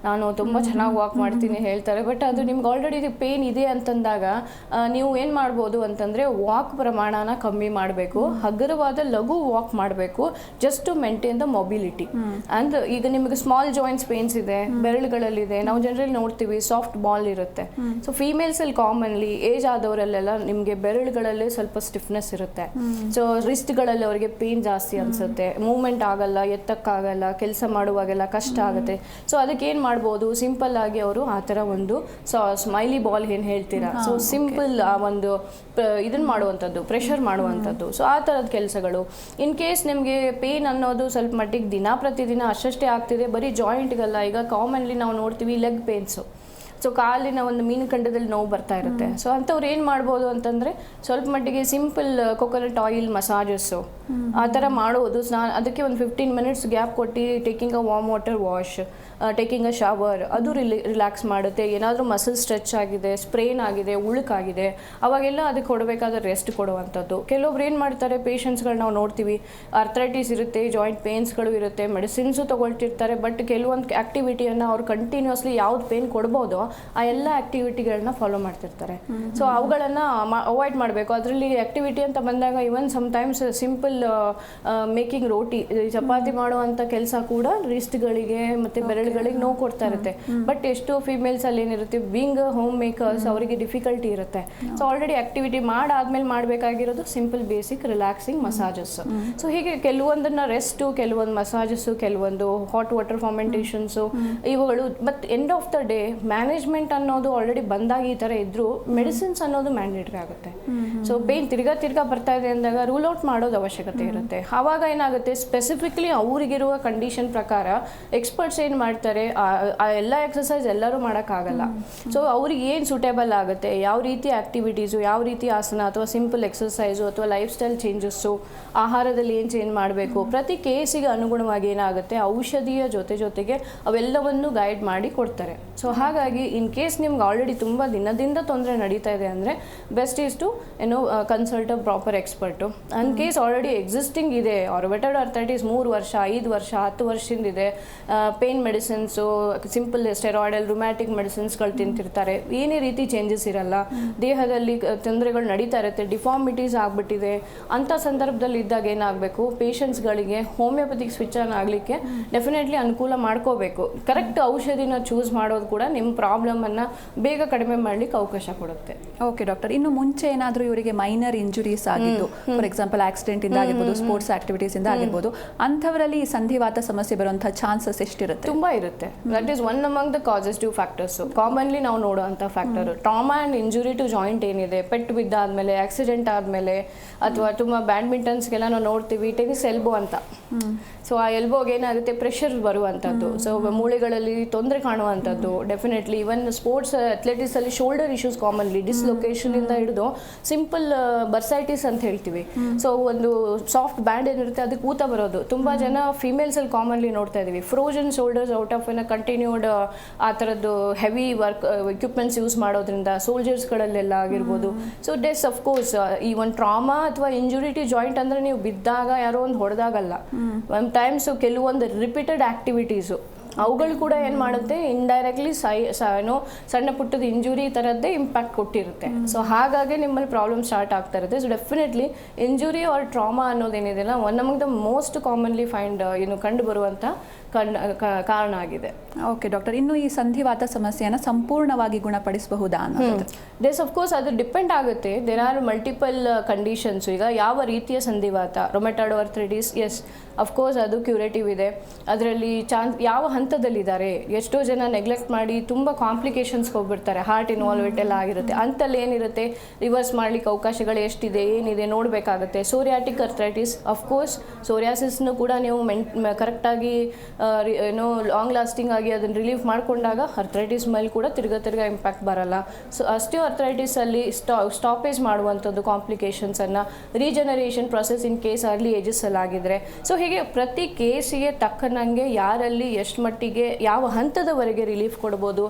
ನಾನು ತುಂಬ ಚೆನ್ನಾಗಿ ವಾಕ್ ಮಾಡ್ತೀನಿ ಹೇಳ್ತಾರೆ. ಬಟ್ ಅದು ನಿಮ್ಗೆ ಆಲ್ರೆಡಿ ಪೇನ್ ಇದೆ ಅಂತಂದಾಗ ನೀವು ಏನು ಮಾಡ್ಬೋದು ಅಂತಂದರೆ ವಾಕ್ ಪ್ರಮಾಣನ ಕಮ್ಮಿ ಮಾಡಬೇಕು. ಹಗುರವಾದ ಲಘು ವಾಕ್ ಮಾಡಬೇಕು. Just to maintain the mobility and ಈಗ ನಿಮಗೆ ಸ್ಮಾಲ್ ಜಾಯಿಂಟ್ಸ್ ಪೇನ್ಸ್ ಇದೆ ಬೆರಳುಗಳಲ್ಲಿದೆ ನಾವು ಜನರಲಿ ನೋಡ್ತೀವಿ ಸಾಫ್ಟ್ ಬಾಲ್ ಇರುತ್ತೆ. ಸೊ ಫೀಮೇಲ್ಸಲ್ಲಿ ಕಾಮನ್ಲಿ ಏಜ್ ಆದವರಲ್ಲೆಲ್ಲ ನಿಮಗೆ ಬೆರಳುಗಳಲ್ಲಿ ಸ್ವಲ್ಪ ಸ್ಟಿಫ್ನೆಸ್ ಇರುತ್ತೆ. ಸೊ ರಿಸ್ಟ್ಗಳಲ್ಲಿ ಅವರಿಗೆ ಪೇನ್ ಜಾಸ್ತಿ ಅನ್ಸುತ್ತೆ. ಮೂವ್ಮೆಂಟ್ ಆಗಲ್ಲ ಎತ್ತಕ್ಕಾಗಲ್ಲ ಕೆಲಸ ಮಾಡುವಾಗೆಲ್ಲ ಕಷ್ಟ ಆಗುತ್ತೆ. ಸೊ ಅದಕ್ಕೆ ಏನು ಮಾಡ್ಬೋದು. ಸಿಂಪಲ್ ಆಗಿ ಅವರು ಆ ಥರ ಒಂದು ಸ್ಮೈಲಿ ಬಾಲ್ ಏನು ಹೇಳ್ತೀರಾ? ಸೊ ಸಿಂಪಲ್ ಆ ಒಂದು ಇದನ್ನ ಮಾಡುವಂಥದ್ದು ಪ್ರೆಷರ್ ಮಾಡುವಂಥದ್ದು. ಸೊ ಆ ಥರದ ಕೆಲಸಗಳು. ಇನ್ ಕೇಸ್ ನಿಮಗೆ ಪೇನ್ ಅನ್ನೋದು ಸ್ವಲ್ಪ ಮಟ್ಟಿಗೆ ದಿನ ಪ್ರತಿದಿನ ಅಷ್ಟಷ್ಟೇ ಆಗ್ತಿದೆ ಬರೀ ಜಾಯಿಂಟ್ಗೆಲ್ಲ ಈಗ ಕಾಮನ್ಲಿ ನಾವು ನೋಡ್ತೀವಿ ಲೆಗ್ ಪೇನ್ಸು ಸೊ ಕಾಲಿನ ಒಂದು ಮೀನು ಖಂಡದಲ್ಲಿ ನೋವು ಬರ್ತಾ ಇರುತ್ತೆ. ಸೊ ಅಂಥವ್ರು ಏನು ಮಾಡ್ಬೋದು ಅಂತಂದರೆ ಸ್ವಲ್ಪ ಮಟ್ಟಿಗೆ ಸಿಂಪಲ್ ಕೊಕೊನಟ್ ಆಯಿಲ್ ಮಸಾಜಸ್ಸು ಆ ಥರ ಮಾಡೋದು. ಸ್ನಾನ ಅದಕ್ಕೆ ಒಂದು ಫಿಫ್ಟೀನ್ ಮಿನಿಟ್ಸ್ ಗ್ಯಾಪ್ ಕೊಟ್ಟು taking a warm water wash taking a shower ಅದು ರಿಲಿ ರಿಲ್ಯಾಕ್ಸ್ ಮಾಡುತ್ತೆ. ಏನಾದರೂ ಮಸಲ್ ಸ್ಟ್ರೆಚ್ ಆಗಿದೆ ಸ್ಪ್ರೇನ್ ಆಗಿದೆ ಉಳುಕಾಗಿದೆ ಅವಾಗೆಲ್ಲ ಅದಕ್ಕೆ ಕೊಡಬೇಕಾದ ರೆಸ್ಟ್ ಕೊಡುವಂಥದ್ದು. ಕೆಲವೊಬ್ರು ಏನು ಮಾಡ್ತಾರೆ ಪೇಷಂಟ್ಸ್ಗಳು ನಾವು ನೋಡ್ತೀವಿ. ಅರ್ಥ್ರೈಟಿಸ್ ಇರುತ್ತೆ ಜಾಯಿಂಟ್ ಪೇನ್ಸ್ಗಳು ಇರುತ್ತೆ ಮೆಡಿಸಿನ್ಸು ತೊಗೊಳ್ತಿರ್ತಾರೆ ಬಟ್ ಕೆಲವೊಂದು ಆ್ಯಕ್ಟಿವಿಟಿಯನ್ನು ಅವ್ರು ಕಂಟಿನ್ಯೂಸ್ಲಿ ಯಾವ್ದು ಪೇನ್ ಕೊಡ್ಬೋದೋ ಆ ಎಲ್ಲ ಆ್ಯಕ್ಟಿವಿಟಿಗಳನ್ನ ಫಾಲೋ ಮಾಡ್ತಿರ್ತಾರೆ. ಸೊ ಅವುಗಳನ್ನು ಅವಾಯ್ಡ್ ಮಾಡಬೇಕು. ಅದರಲ್ಲಿ ಆಕ್ಟಿವಿಟಿ ಅಂತ ಬಂದಾಗ even sometimes simple making roti chapati ಮಾಡುವಂತ ಕೆಲಸ ಕೂಡ ರಿಸ್ಟ್ಗಳಿಗೆ ಮತ್ತೆ ಬೆರಳುಗಳಿಗೆ ನೋವು ಕೊಡ್ತಾ ಇರುತ್ತೆ. ಬಟ್ ಎಷ್ಟೋ ಫಿಮೇಲ್ಸ್ ಅಲ್ಲಿ ಏನಿರುತ್ತೆ ಬೀಂಗ್ ಹೋಮ್. ಮೇಕರ್ಸ್ ಅವರಿಗೆ ಡಿಫಿಕಲ್ಟಿ ಇರುತ್ತೆ. ಸೊ ಆಲ್ರೆಡಿ ಆಕ್ಟಿವಿಟಿ ಮಾಡಾದ್ಮೇಲೆ ಮಾಡಬೇಕಾಗಿರೋದು simple basic relaxing massages so ಹೀಗೆ ಕೆಲವೊಂದನ್ನ ರೆಸ್ಟು ಕೆಲವೊಂದು ಮಸಾಜಸ್ಸು ಕೆಲವೊಂದು ಹಾಟ್ ವಾಟರ್ ಫಾರ್ಮೆಂಟೇಷನ್ಸು ಇವುಗಳು but end of the day management ಅನ್ನೋದು ಆಲ್ರೆಡಿ ಬಂದಾಗ ಈ ಥರ ಇದ್ರು ಮೆಡಿಸಿನ್ಸ್ ಅನ್ನೋದು ಮ್ಯಾಂಡೇಟರಿ ಆಗುತ್ತೆ. ಸೊ ಪೇನ್ ತಿರ್ಗಾ ತಿರ್ಗಾ ಬರ್ತಾ ಇದೆ ಅಂದಾಗ ರೂಲ್ ಔಟ್ ಮಾಡೋದು ಅವಶ್ಯಕತೆ ಇರುತ್ತೆ. ಆವಾಗ ಏನಾಗುತ್ತೆ? ಸ್ಪೆಸಿಫಿಕ್ಲಿ ಅವರಿಗಿರುವ ಕಂಡೀಷನ್ ಪ್ರಕಾರ ಎಕ್ಸ್ಪರ್ಟ್ಸ್ ಏನು ಮಾಡ್ತಾರೆ? ಆ- ಆ ಎಲ್ಲ ಎಕ್ಸಸೈಸ್ ಎಲ್ಲರೂ ಮಾಡೋಕ್ಕಾಗಲ್ಲ. ಸೊ ಅವ್ರಿಗೆ ಏನು ಸೂಟೇಬಲ್ ಆಗುತ್ತೆ? ಯಾವ ರೀತಿ ಆ್ಯಕ್ಟಿವಿಟೀಸು ಯಾವ ರೀತಿ ಆಸನ ಅಥವಾ ಸಿಂಪಲ್ ಎಕ್ಸಸೈಸು ಅಥವಾ ಲೈಫ್ ಸ್ಟೈಲ್ ಚೇಂಜಸ್ಸು ಆಹಾರದಲ್ಲಿ ಏನು ಚೇಂಜ್ ಮಾಡಬೇಕು? ಪ್ರತಿ ಕೇಸಿಗೆ ಅನುಗುಣವಾಗಿ ಏನಾಗುತ್ತೆ? ಔಷಧಿಯ ಜೊತೆ ಜೊತೆಗೆ ಅವೆಲ್ಲವನ್ನು ಗೈಡ್ ಮಾಡಿ ಕೊಡ್ತಾರೆ. ಸೊ ಹಾಗಾಗಿ ಇನ್ ಕೇಸ್ ನಿಮ್ಗೆ ಆಲ್ರೆಡಿ ತುಂಬ ದಿನದಿಂದ ತೊಂದರೆ ನಡೀತಾ ಇದೆ ಅಂದರೆ ಬೆಸ್ಟ್ ಈಸ್ ಟು ಏನೋ consult a proper expert in case already existing ಇದೆ ಆರ್ವೆಟೆಡ್ ಅರ್ಥೈಟಿಸ್ ಮೂರು ವರ್ಷ ಐದು ವರ್ಷ ಹತ್ತು ವರ್ಷದಿಂದ ಇದೆ pain medicines simple steroidal rheumatic ಮೆಡಿಸಿನ್ಸ್ಗಳು ತಿಂತಿರ್ತಾರೆ. ಏನೇ ರೀತಿ ಚೇಂಜಸ್ ಇರಲ್ಲ. ದೇಹದಲ್ಲಿ ತೊಂದರೆಗಳು ನಡೀತಾ ಇರುತ್ತೆ ಡಿಫಾರ್ಮಿಟೀಸ್ ಆಗಿಬಿಟ್ಟಿದೆ. ಅಂಥ ಸಂದರ್ಭದಲ್ಲಿ ಇದ್ದಾಗ ಏನಾಗಬೇಕು? ಪೇಷಂಟ್ಸ್ಗಳಿಗೆ ಹೋಮಿಯೋಪತಿಕ್ ಸ್ವಿಚ್ ಆನ್ ಆಗಲಿಕ್ಕೆ ಡೆಫಿನೆಟ್ಲಿ ಅನುಕೂಲ ಮಾಡ್ಕೋಬೇಕು. ಕರೆಕ್ಟ್ ಔಷಧಿನ ಚೂಸ್ ಮಾಡೋದು ಕೂಡ ನಿಮ್ಮ ಪ್ರಾಬ್ಲಮನ್ನು ಬೇಗ ಕಡಿಮೆ ಮಾಡಲಿಕ್ಕೆ ಅವಕಾಶ ಕೊಡುತ್ತೆ. ಓಕೆ ಡಾಕ್ಟರ್ ಇನ್ನು ಮುಂಚೆ ಏನಾದರೂ ಇವರಿಗೆ ಮೈನರ್ ಇಂಜುರೀಸ್ ಆಗಿದ್ದು ಫಾರ್ ಎಕ್ಸಾಂಪಲ್ ಆಕ್ಸಿಡೆಂಟ್ ಇಂದ ಆಗಿರ್ಬೋದು ಸ್ಪೋರ್ಟ್ಸ್ ಆಕ್ಟಿವಿಟೀಸ್ ಇಂದ ಆಗಿರ್ಬೋದು ಅಂಥವರಲ್ಲಿ ಈ ಸಂಧಿವಾತ ಸಮಸ್ಯೆ ಬರುವಂತಹ ಚಾನ್ಸಸ್ ಎಷ್ಟಿರುತ್ತೆ? ತುಂಬಾ ಇರುತ್ತೆ. That is one among the causative factors commonly ನಾವು ನೋಡುವಂಥ factor trauma and injury to joint ಏನಿದೆ? ಪೆಟ್ಟು ಬಿದ್ದಾದ್ಮೇಲೆ ಆಕ್ಸಿಡೆಂಟ್ ಆದಮೇಲೆ ಅಥವಾ ತುಂಬ ಬ್ಯಾಡ್ಮಿಂಟನ್ಸ್ಗೆಲ್ಲ ನಾವು ನೋಡ್ತೀವಿ ಟೆನಿಸ್ ಎಲ್ಬೋ ಅಂತ. ಸೊ ಆ ಎಲ್ಬೋಗೆ ಏನಾಗುತ್ತೆ? ಪ್ರೆಷರ್ ಬರುವಂಥದ್ದು. ಸೊ ಮೂಳೆಗಳಲ್ಲಿ ತೊಂದರೆ ಕಾಣುವಂಥದ್ದು ಡೆಫಿನೆಟ್ಲಿ ಇವನ್ ಸ್ಪೋರ್ಟ್ಸ್ ಅಥ್ಲೆಟಿಕ್ಸಲ್ಲಿ ಶೋಲ್ಡರ್ ಇಶ್ಯೂಸ್ ಕಾಮನ್ಲಿ ಡಿಸ್ಲೊಕೇಶನಿಂದ ಹಿಡಿದು ಸಿಂಪಲ್ ಬರ್ಸೈಟಿಸ್ ಅಂತ ಹೇಳ್ತೀವಿ. ಸೊ ಒಂದು ಸಾಫ್ಟ್ ಬ್ಯಾಂಡ್ ಏನಿರುತ್ತೆ ಅದಕ್ಕೆ ಊತ ಬರೋದು. ತುಂಬ ಜನ ಫಿಮೇಲ್ಸಲ್ಲಿ ಕಾಮನ್ಲಿ ನೋಡ್ತಾ ಇದ್ದೀವಿ frozen shoulders out of an continued ಆ ಥರದ್ದು ಹೆವಿ ವರ್ಕ್ ಎಕ್ವಿಪ್ಮೆಂಟ್ಸ್ ಯೂಸ್ ಮಾಡೋದ್ರಿಂದ ಸೋಲ್ಜರ್ಸ್ಗಳಲ್ಲೆಲ್ಲ ಆಗಿರ್ಬೋದು. ಸೊ ಡೆಸ್ ಅಫ್ಕೋರ್ಸ್ ಈ ಒಂದು ಟ್ರಾಮಾ ಅಥವಾ ಇಂಜುರಿಟಿ ಜಾಯಿಂಟ್ ಅಂದರೆ ನೀವು ಬಿದ್ದಾಗ ಯಾರೋ ಒಂದು ಹೊಡೆದಾಗಲ್ಲ. ಟೈಮ್ಸು ಕೆಲವೊಂದು ರಿಪೀಟೆಡ್ ಆ್ಯಕ್ಟಿವಿಟೀಸು ಅವುಗಳು ಕೂಡ ಏನು ಮಾಡುತ್ತೆ? ಇಂಡೈರೆಕ್ಟ್ಲಿ ಸೈ ಸ ಏನೋ ಸಣ್ಣ ಪುಟ್ಟದ ಇಂಜುರಿ ಥರದ್ದೇ ಇಂಪ್ಯಾಕ್ಟ್ ಕೊಟ್ಟಿರುತ್ತೆ. ಸೊ ಹಾಗಾಗಿ ನಿಮ್ಮಲ್ಲಿ ಪ್ರಾಬ್ಲಮ್ ಸ್ಟಾರ್ಟ್ ಆಗ್ತಾ ಇರುತ್ತೆ. So definitely injury or trauma ಅನ್ನೋದೇನಿದೆಯಲ್ಲ one among the most commonly find ಏನು ಕಂಡು ಬರುವಂಥ ಕಾರಣ ಆಗಿದೆ. ಓಕೆ ಡಾಕ್ಟರ್ ಇನ್ನು ಈ ಸಂಧಿವಾತ ಸಮಸ್ಯೆಯನ್ನು ಸಂಪೂರ್ಣವಾಗಿ ಗುಣಪಡಿಸಬಹುದಾ ದಿಸ್ ದೇಸ್ ಕೋರ್ಸ್ ಅದು ಡಿಪೆಂಡ್ ಆಗುತ್ತೆ. ದೇರ್ ಆರ್ ಮಲ್ಟಿಪಲ್ ಕಂಡೀಷನ್ಸ್ ಈಗ ಯಾವ ರೀತಿಯ ಸಂಧಿವಾತ? Rheumatoid arthritis yes of course ಅದು ಕ್ಯೂರೇಟಿವ್ ಇದೆ. ಅದರಲ್ಲಿ ಚಾನ್ಸ್ ಯಾವ ಹಂತದಲ್ಲಿದ್ದಾರೆ? ಎಷ್ಟೋ ಜನ ನೆಗ್ಲೆಕ್ಟ್ ಮಾಡಿ ತುಂಬ ಕಾಂಪ್ಲಿಕೇಶನ್ಸ್ ಹೋಗ್ಬಿಡ್ತಾರೆ. ಹಾರ್ಟ್ ಇನ್ವಾಲ್ವ್ಮೆಂಟ್ ಎಲ್ಲ ಆಗಿರುತ್ತೆ. ಅಂತಲ್ಲಿ ಏನಿರುತ್ತೆ? ರಿವರ್ಸ್ ಮಾಡ್ಲಿಕ್ಕೆ ಅವಕಾಶಗಳು ಎಷ್ಟಿದೆ? ಏನಿದೆ? ನೋಡಬೇಕಾಗುತ್ತೆ. ಸೋರಿಯಾಟಿಕ್ ಅರ್ಥ್ರೈಟಿಸ್ ಅಫ್ಕೋರ್ಸ್ ಸೋರಿಯಾಸಿಸ್ನು ಕೂಡ ನೀವು ಮೆಂಟ್ ಕರೆಕ್ಟಾಗಿ ಏನೋ ಲಾಂಗ್ ಲಾಸ್ಟಿಂಗ್ ಆಗಿ ಅದನ್ನು ರಿಲೀಫ್ ಮಾಡಿಕೊಂಡಾಗ ಅರ್ಥರೈಟಿಸ್ ಮೇಲೆ ಕೂಡ ತಿರ್ಗಾ ತಿರ್ಗಾ ಇಂಪ್ಯಾಕ್ಟ್ ಬರಲ್ಲ. ಸೊ ಅಸ್ಟಿಯೋ ಅರ್ಥ್ರೈಟಿಸಲ್ಲಿ ಸ್ಟಾ ಸ್ಟಾಪೇಜ್ ಮಾಡುವಂಥದ್ದು ಕಾಂಪ್ಲಿಕೇಶನ್ಸನ್ನು regeneration process in case early ಏಜಸ್ಸಲ್ಲಿ ಆಗಿದ್ರೆ. ಸೊ ಹೀಗೆ ಪ್ರತಿ ಕೇಸಿಗೆ ತಕ್ಕನಂಗೆ ಯಾರಲ್ಲಿ ಎಷ್ಟು ಮಟ್ಟಿಗೆ ಯಾವ ಹಂತದವರೆಗೆ ರಿಲೀಫ್ ಕೊಡ್ಬೋದು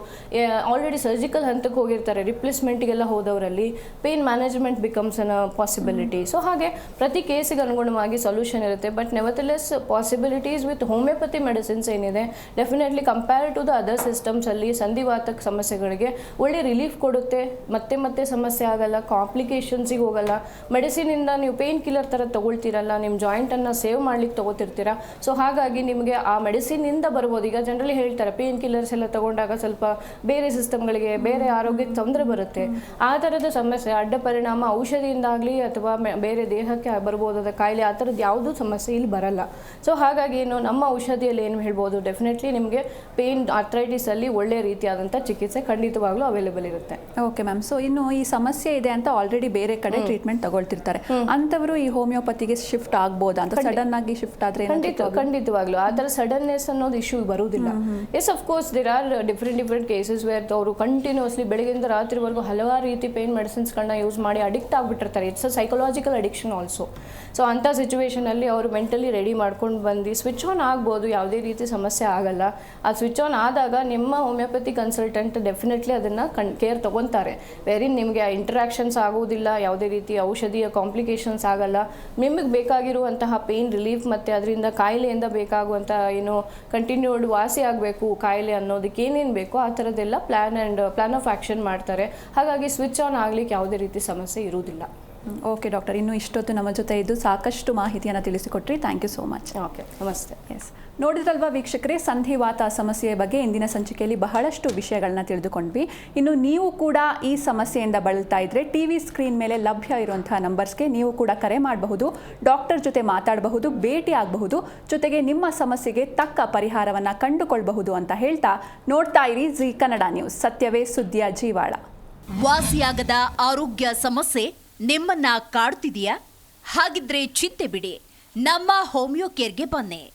ಆಲ್ರೆಡಿ ಸರ್ಜಿಕಲ್ ಹಂತಕ್ಕೆ ಹೋಗಿರ್ತಾರೆ ರಿಪ್ಲೇಸ್ಮೆಂಟ್ಗೆಲ್ಲ ಹೋದವರಲ್ಲಿ pain management becomes an possibility so ಹಾಗೆ ಪ್ರತಿ ಕೇಸಿಗೆ ಅನುಗುಣವಾಗಿ ಸೊಲ್ಯೂಷನ್ ಇರುತ್ತೆ. But nevertheless possibilities with homeopathy medicines ಏನಿದೆ definitely compare to the other ಸಿಸ್ಟಮ್ಸಲ್ಲಿ ಸಂಧಿವಾತ ಸಮಸ್ಯೆಗಳಿಗೆ ಒಳ್ಳೆ ರಿಲೀಫ್ ಕೊಡುತ್ತೆ. ಮತ್ತೆ ಮತ್ತೆ ಸಮಸ್ಯೆ ಆಗಲ್ಲ ಕಾಂಪ್ಲಿಕೇಶನ್ಸಿಗೆ ಹೋಗಲ್ಲ. ಮೆಡಿಸಿನಿಂದ ನೀವು ಪೇನ್ ಕಿಲ್ಲರ್ ಥರ ತೊಗೊಳ್ತಿರಲ್ಲ ನಿಮ್ಮ ಜಾಯಿಂಟನ್ನು ಸೇವ್ ಮಾಡ್ಲಿಕ್ಕೆ ತೊಗೋತಿರ್ತೀರ. ಸೊ ಹಾಗಾಗಿ ನಿಮಗೆ ಆ ಮೆಡಿಸಿನಿಂದ ಬರ್ಬೋದು. ಈಗ ಜನರಲಿ ಹೇಳ್ತಾರೆ ಪೇನ್ ಕಿಲ್ಲರ್ಸ್ ಎಲ್ಲ ತಗೊಂಡಾಗ ಸ್ವಲ್ಪ ಬೇರೆ ಸಿಸ್ಟಮ್ಗಳಿಗೆ ಬೇರೆ ಆರೋಗ್ಯಕ್ಕೆ ತೊಂದರೆ ಬರುತ್ತೆ. ಆ ಥರದ ಸಮಸ್ಯೆ, ಅಡ್ಡ ಪರಿಣಾಮ ಔಷಧಿಯಿಂದಾಗಲಿ ಅಥವಾ ಬೇರೆ ದೇಹಕ್ಕೆ ಬರ್ಬೋದಾದ ಕಾಯಿಲೆ, ಆ ಥರದ್ದು ಯಾವುದೂ ಸಮಸ್ಯೆ ಇಲ್ಲಿ ಬರಲ್ಲ. ಸೊ ಹಾಗಾಗಿ ಏನು, ನಮ್ಮ ಔಷಧಿಯಲ್ಲಿ ಏನು ಹೇಳ್ಬೋದು ಡೆಫಿನೆಟ್ಲಿ ನಿಮಗೆ ಪೇನ್ ಆರ್ಥ್ರೈಟಿಸಲ್ಲಿ ಒಳ್ಳೆ ರೀತಿಯಾದಂಥ ಚಿಕಿತ್ಸೆ ಖಂಡಿತವಾಗ್ಲೂ ಅವೈಲೇಬಲ್ ಇರುತ್ತೆ. ಓಕೆ ಮ್ಯಾಮ್ ಸೊ ಇನ್ನು ಈ ಸಮಸ್ಯೆ ಇದೆ ಅಂತ ಆಲ್ರೆಡಿ ಬೇರೆ ಕಡೆ ಟ್ರೀಟ್ಮೆಂಟ್ ತಗೊಳ್ತಿರ್ತಾರೆ. ಅಂತವರು ಈ ಹೋಮಿಯೋಪತಿಗೆ ಶಿಫ್ಟ್ ಆಗ್ಬೋದಾ ಅಂತ? ಸಡನ್ ಆಗಿ ಶಿಫ್ಟ್ ಆದ್ರೆ ಖಂಡಿತ ಖಂಡಿತವಾಗ್ಲೂ. ಆ ಥರ ಸಡನ್ನೆಸ್ ಅನ್ನೋದು ಇಶ್ಯೂ ಬರುವುದಿಲ್ಲ. Yes of course there are different different cases where ಅವರು ಕಂಟಿನ್ಯೂಸ್ಲಿ ಬೆಳಗಿಂದ ರಾತ್ರಿವರೆಗೂ ಹಲವಾರು ರೀತಿ ಪೇನ್ ಮೆಡಿಸಿನ್ಸ್ಗಳನ್ನ ಯೂಸ್ ಮಾಡಿ addict ಆಗಿಬಿಟ್ಟಿರ್ತಾರೆ. It's a psychological addiction also so ಅಂಥ ಸಿಚುವೇಶನಲ್ಲಿ ಅವರು ಮೆಂಟಲಿ ರೆಡಿ ಮಾಡ್ಕೊಂಡು ಬಂದು ಸ್ವಿಚ್ ಆನ್ ಆಗ್ಬೋದು ಯಾವುದೇ ರೀತಿ ಸಮಸ್ಯೆ ಆಗಲ್ಲ. ಆ ಸ್ವಿಚ್ ಆನ್ ಆದಾಗ ನಿಮ್ಮ ಹೋಮಿಯೋಪತಿ ಕನ್ಸಲ್ಟೆಂಟ್ ಡೆಫಿನೆಟ್ಲಿ ಅದನ್ನು ಕಣ್ ಕೇರ್ ತೊಗೊತಾರೆ. ವೆರಿ ನಿಮಗೆ ಆ ಇಂಟ್ರಾಕ್ಷನ್ಸ್ ಆಗೋದಿಲ್ಲ ಯಾವುದೇ ರೀತಿ ಔಷಧಿಯ ಕಾಂಪ್ಲಿಕೇಶನ್ಸ್ ಆಗಲ್ಲ. ನಿಮಗೆ ಬೇಕಾಗಿರುವಂತಹ ಪೇನ್ ರಿಲೀಫ್ ಮತ್ತು ಅದರಿಂದ ಕಾಯಿಲೆಯಿಂದ ಬೇಕಾಗುವಂಥ ಏನು ಕಂಟಿನ್ಯೂಡ್ ವಾಸಿ ಆಗಬೇಕು ಕಾಯಿಲೆ ಅನ್ನೋದಕ್ಕೆ ಏನೇನು ಬೇಕೋ ಆ ಥರದ್ದೆಲ್ಲ plan and plan of action ಮಾಡ್ತಾರೆ. ಹಾಗಾಗಿ ಸ್ವಿಚ್ ಆನ್ ಆಗಲಿಕ್ಕೆ ಯಾವುದೇ ರೀತಿ ಸಮಸ್ಯೆ ಇರುವುದಿಲ್ಲ. ಓಕೆ ಡಾಕ್ಟರ್ ಇನ್ನು ಇಷ್ಟೊತ್ತು ನಮ್ಮ ಜೊತೆ ಇದ್ದು ಸಾಕಷ್ಟು ಮಾಹಿತಿಯನ್ನು ತಿಳಿಸಿಕೊಟ್ರಿ. Thank you so much okay ನಮಸ್ತೆ. ಎಸ್ ನೋಡಿದ್ರಲ್ವಾ ವೀಕ್ಷಕರೇ ಸಂಧಿವಾತ ಸಮಸ್ಯೆಯ ಬಗ್ಗೆ ಇಂದಿನ ಸಂಚಿಕೆಯಲ್ಲಿ ಬಹಳಷ್ಟು ವಿಷಯಗಳನ್ನ ತಿಳಿದುಕೊಂಡ್ವಿ. ಇನ್ನು ನೀವು ಕೂಡ ಈ ಸಮಸ್ಯೆಯಿಂದ ಬಳಲ್ತಾ ಇದ್ರೆ ಟಿ ವಿ ಸ್ಕ್ರೀನ್ ಮೇಲೆ ಲಭ್ಯ ಇರುವಂತಹ ನಂಬರ್ಸ್ಗೆ ನೀವು ಕೂಡ ಕರೆ ಮಾಡಬಹುದು, ಡಾಕ್ಟರ್ ಜೊತೆ ಮಾತಾಡಬಹುದು, ಭೇಟಿ ಆಗಬಹುದು, ಜೊತೆಗೆ ನಿಮ್ಮ ಸಮಸ್ಯೆಗೆ ತಕ್ಕ ಪರಿಹಾರವನ್ನು ಕಂಡುಕೊಳ್ಬಹುದು ಅಂತ ಹೇಳ್ತಾ ನೋಡ್ತಾ ಇರಿ ಜಿ ಕನ್ನಡ ನ್ಯೂಸ್. ಸತ್ಯವೇ ಸುದ್ದಿಯ ಜೀವಾಳ. ವಾಸಿಯಾಗದ ಆರೋಗ್ಯ ಸಮಸ್ಯೆ ನಿಮ್ಮನ್ನ ಕಾಡ್ತಿದೆಯಾ? ಹಾಗಿದ್ರೆ ಚಿಂತೆ ಬಿಡಿ. ನಮ್ಮ ಹೋಮಿಯೋ ಕೇರ್ಗೆ ಬನ್ನಿ.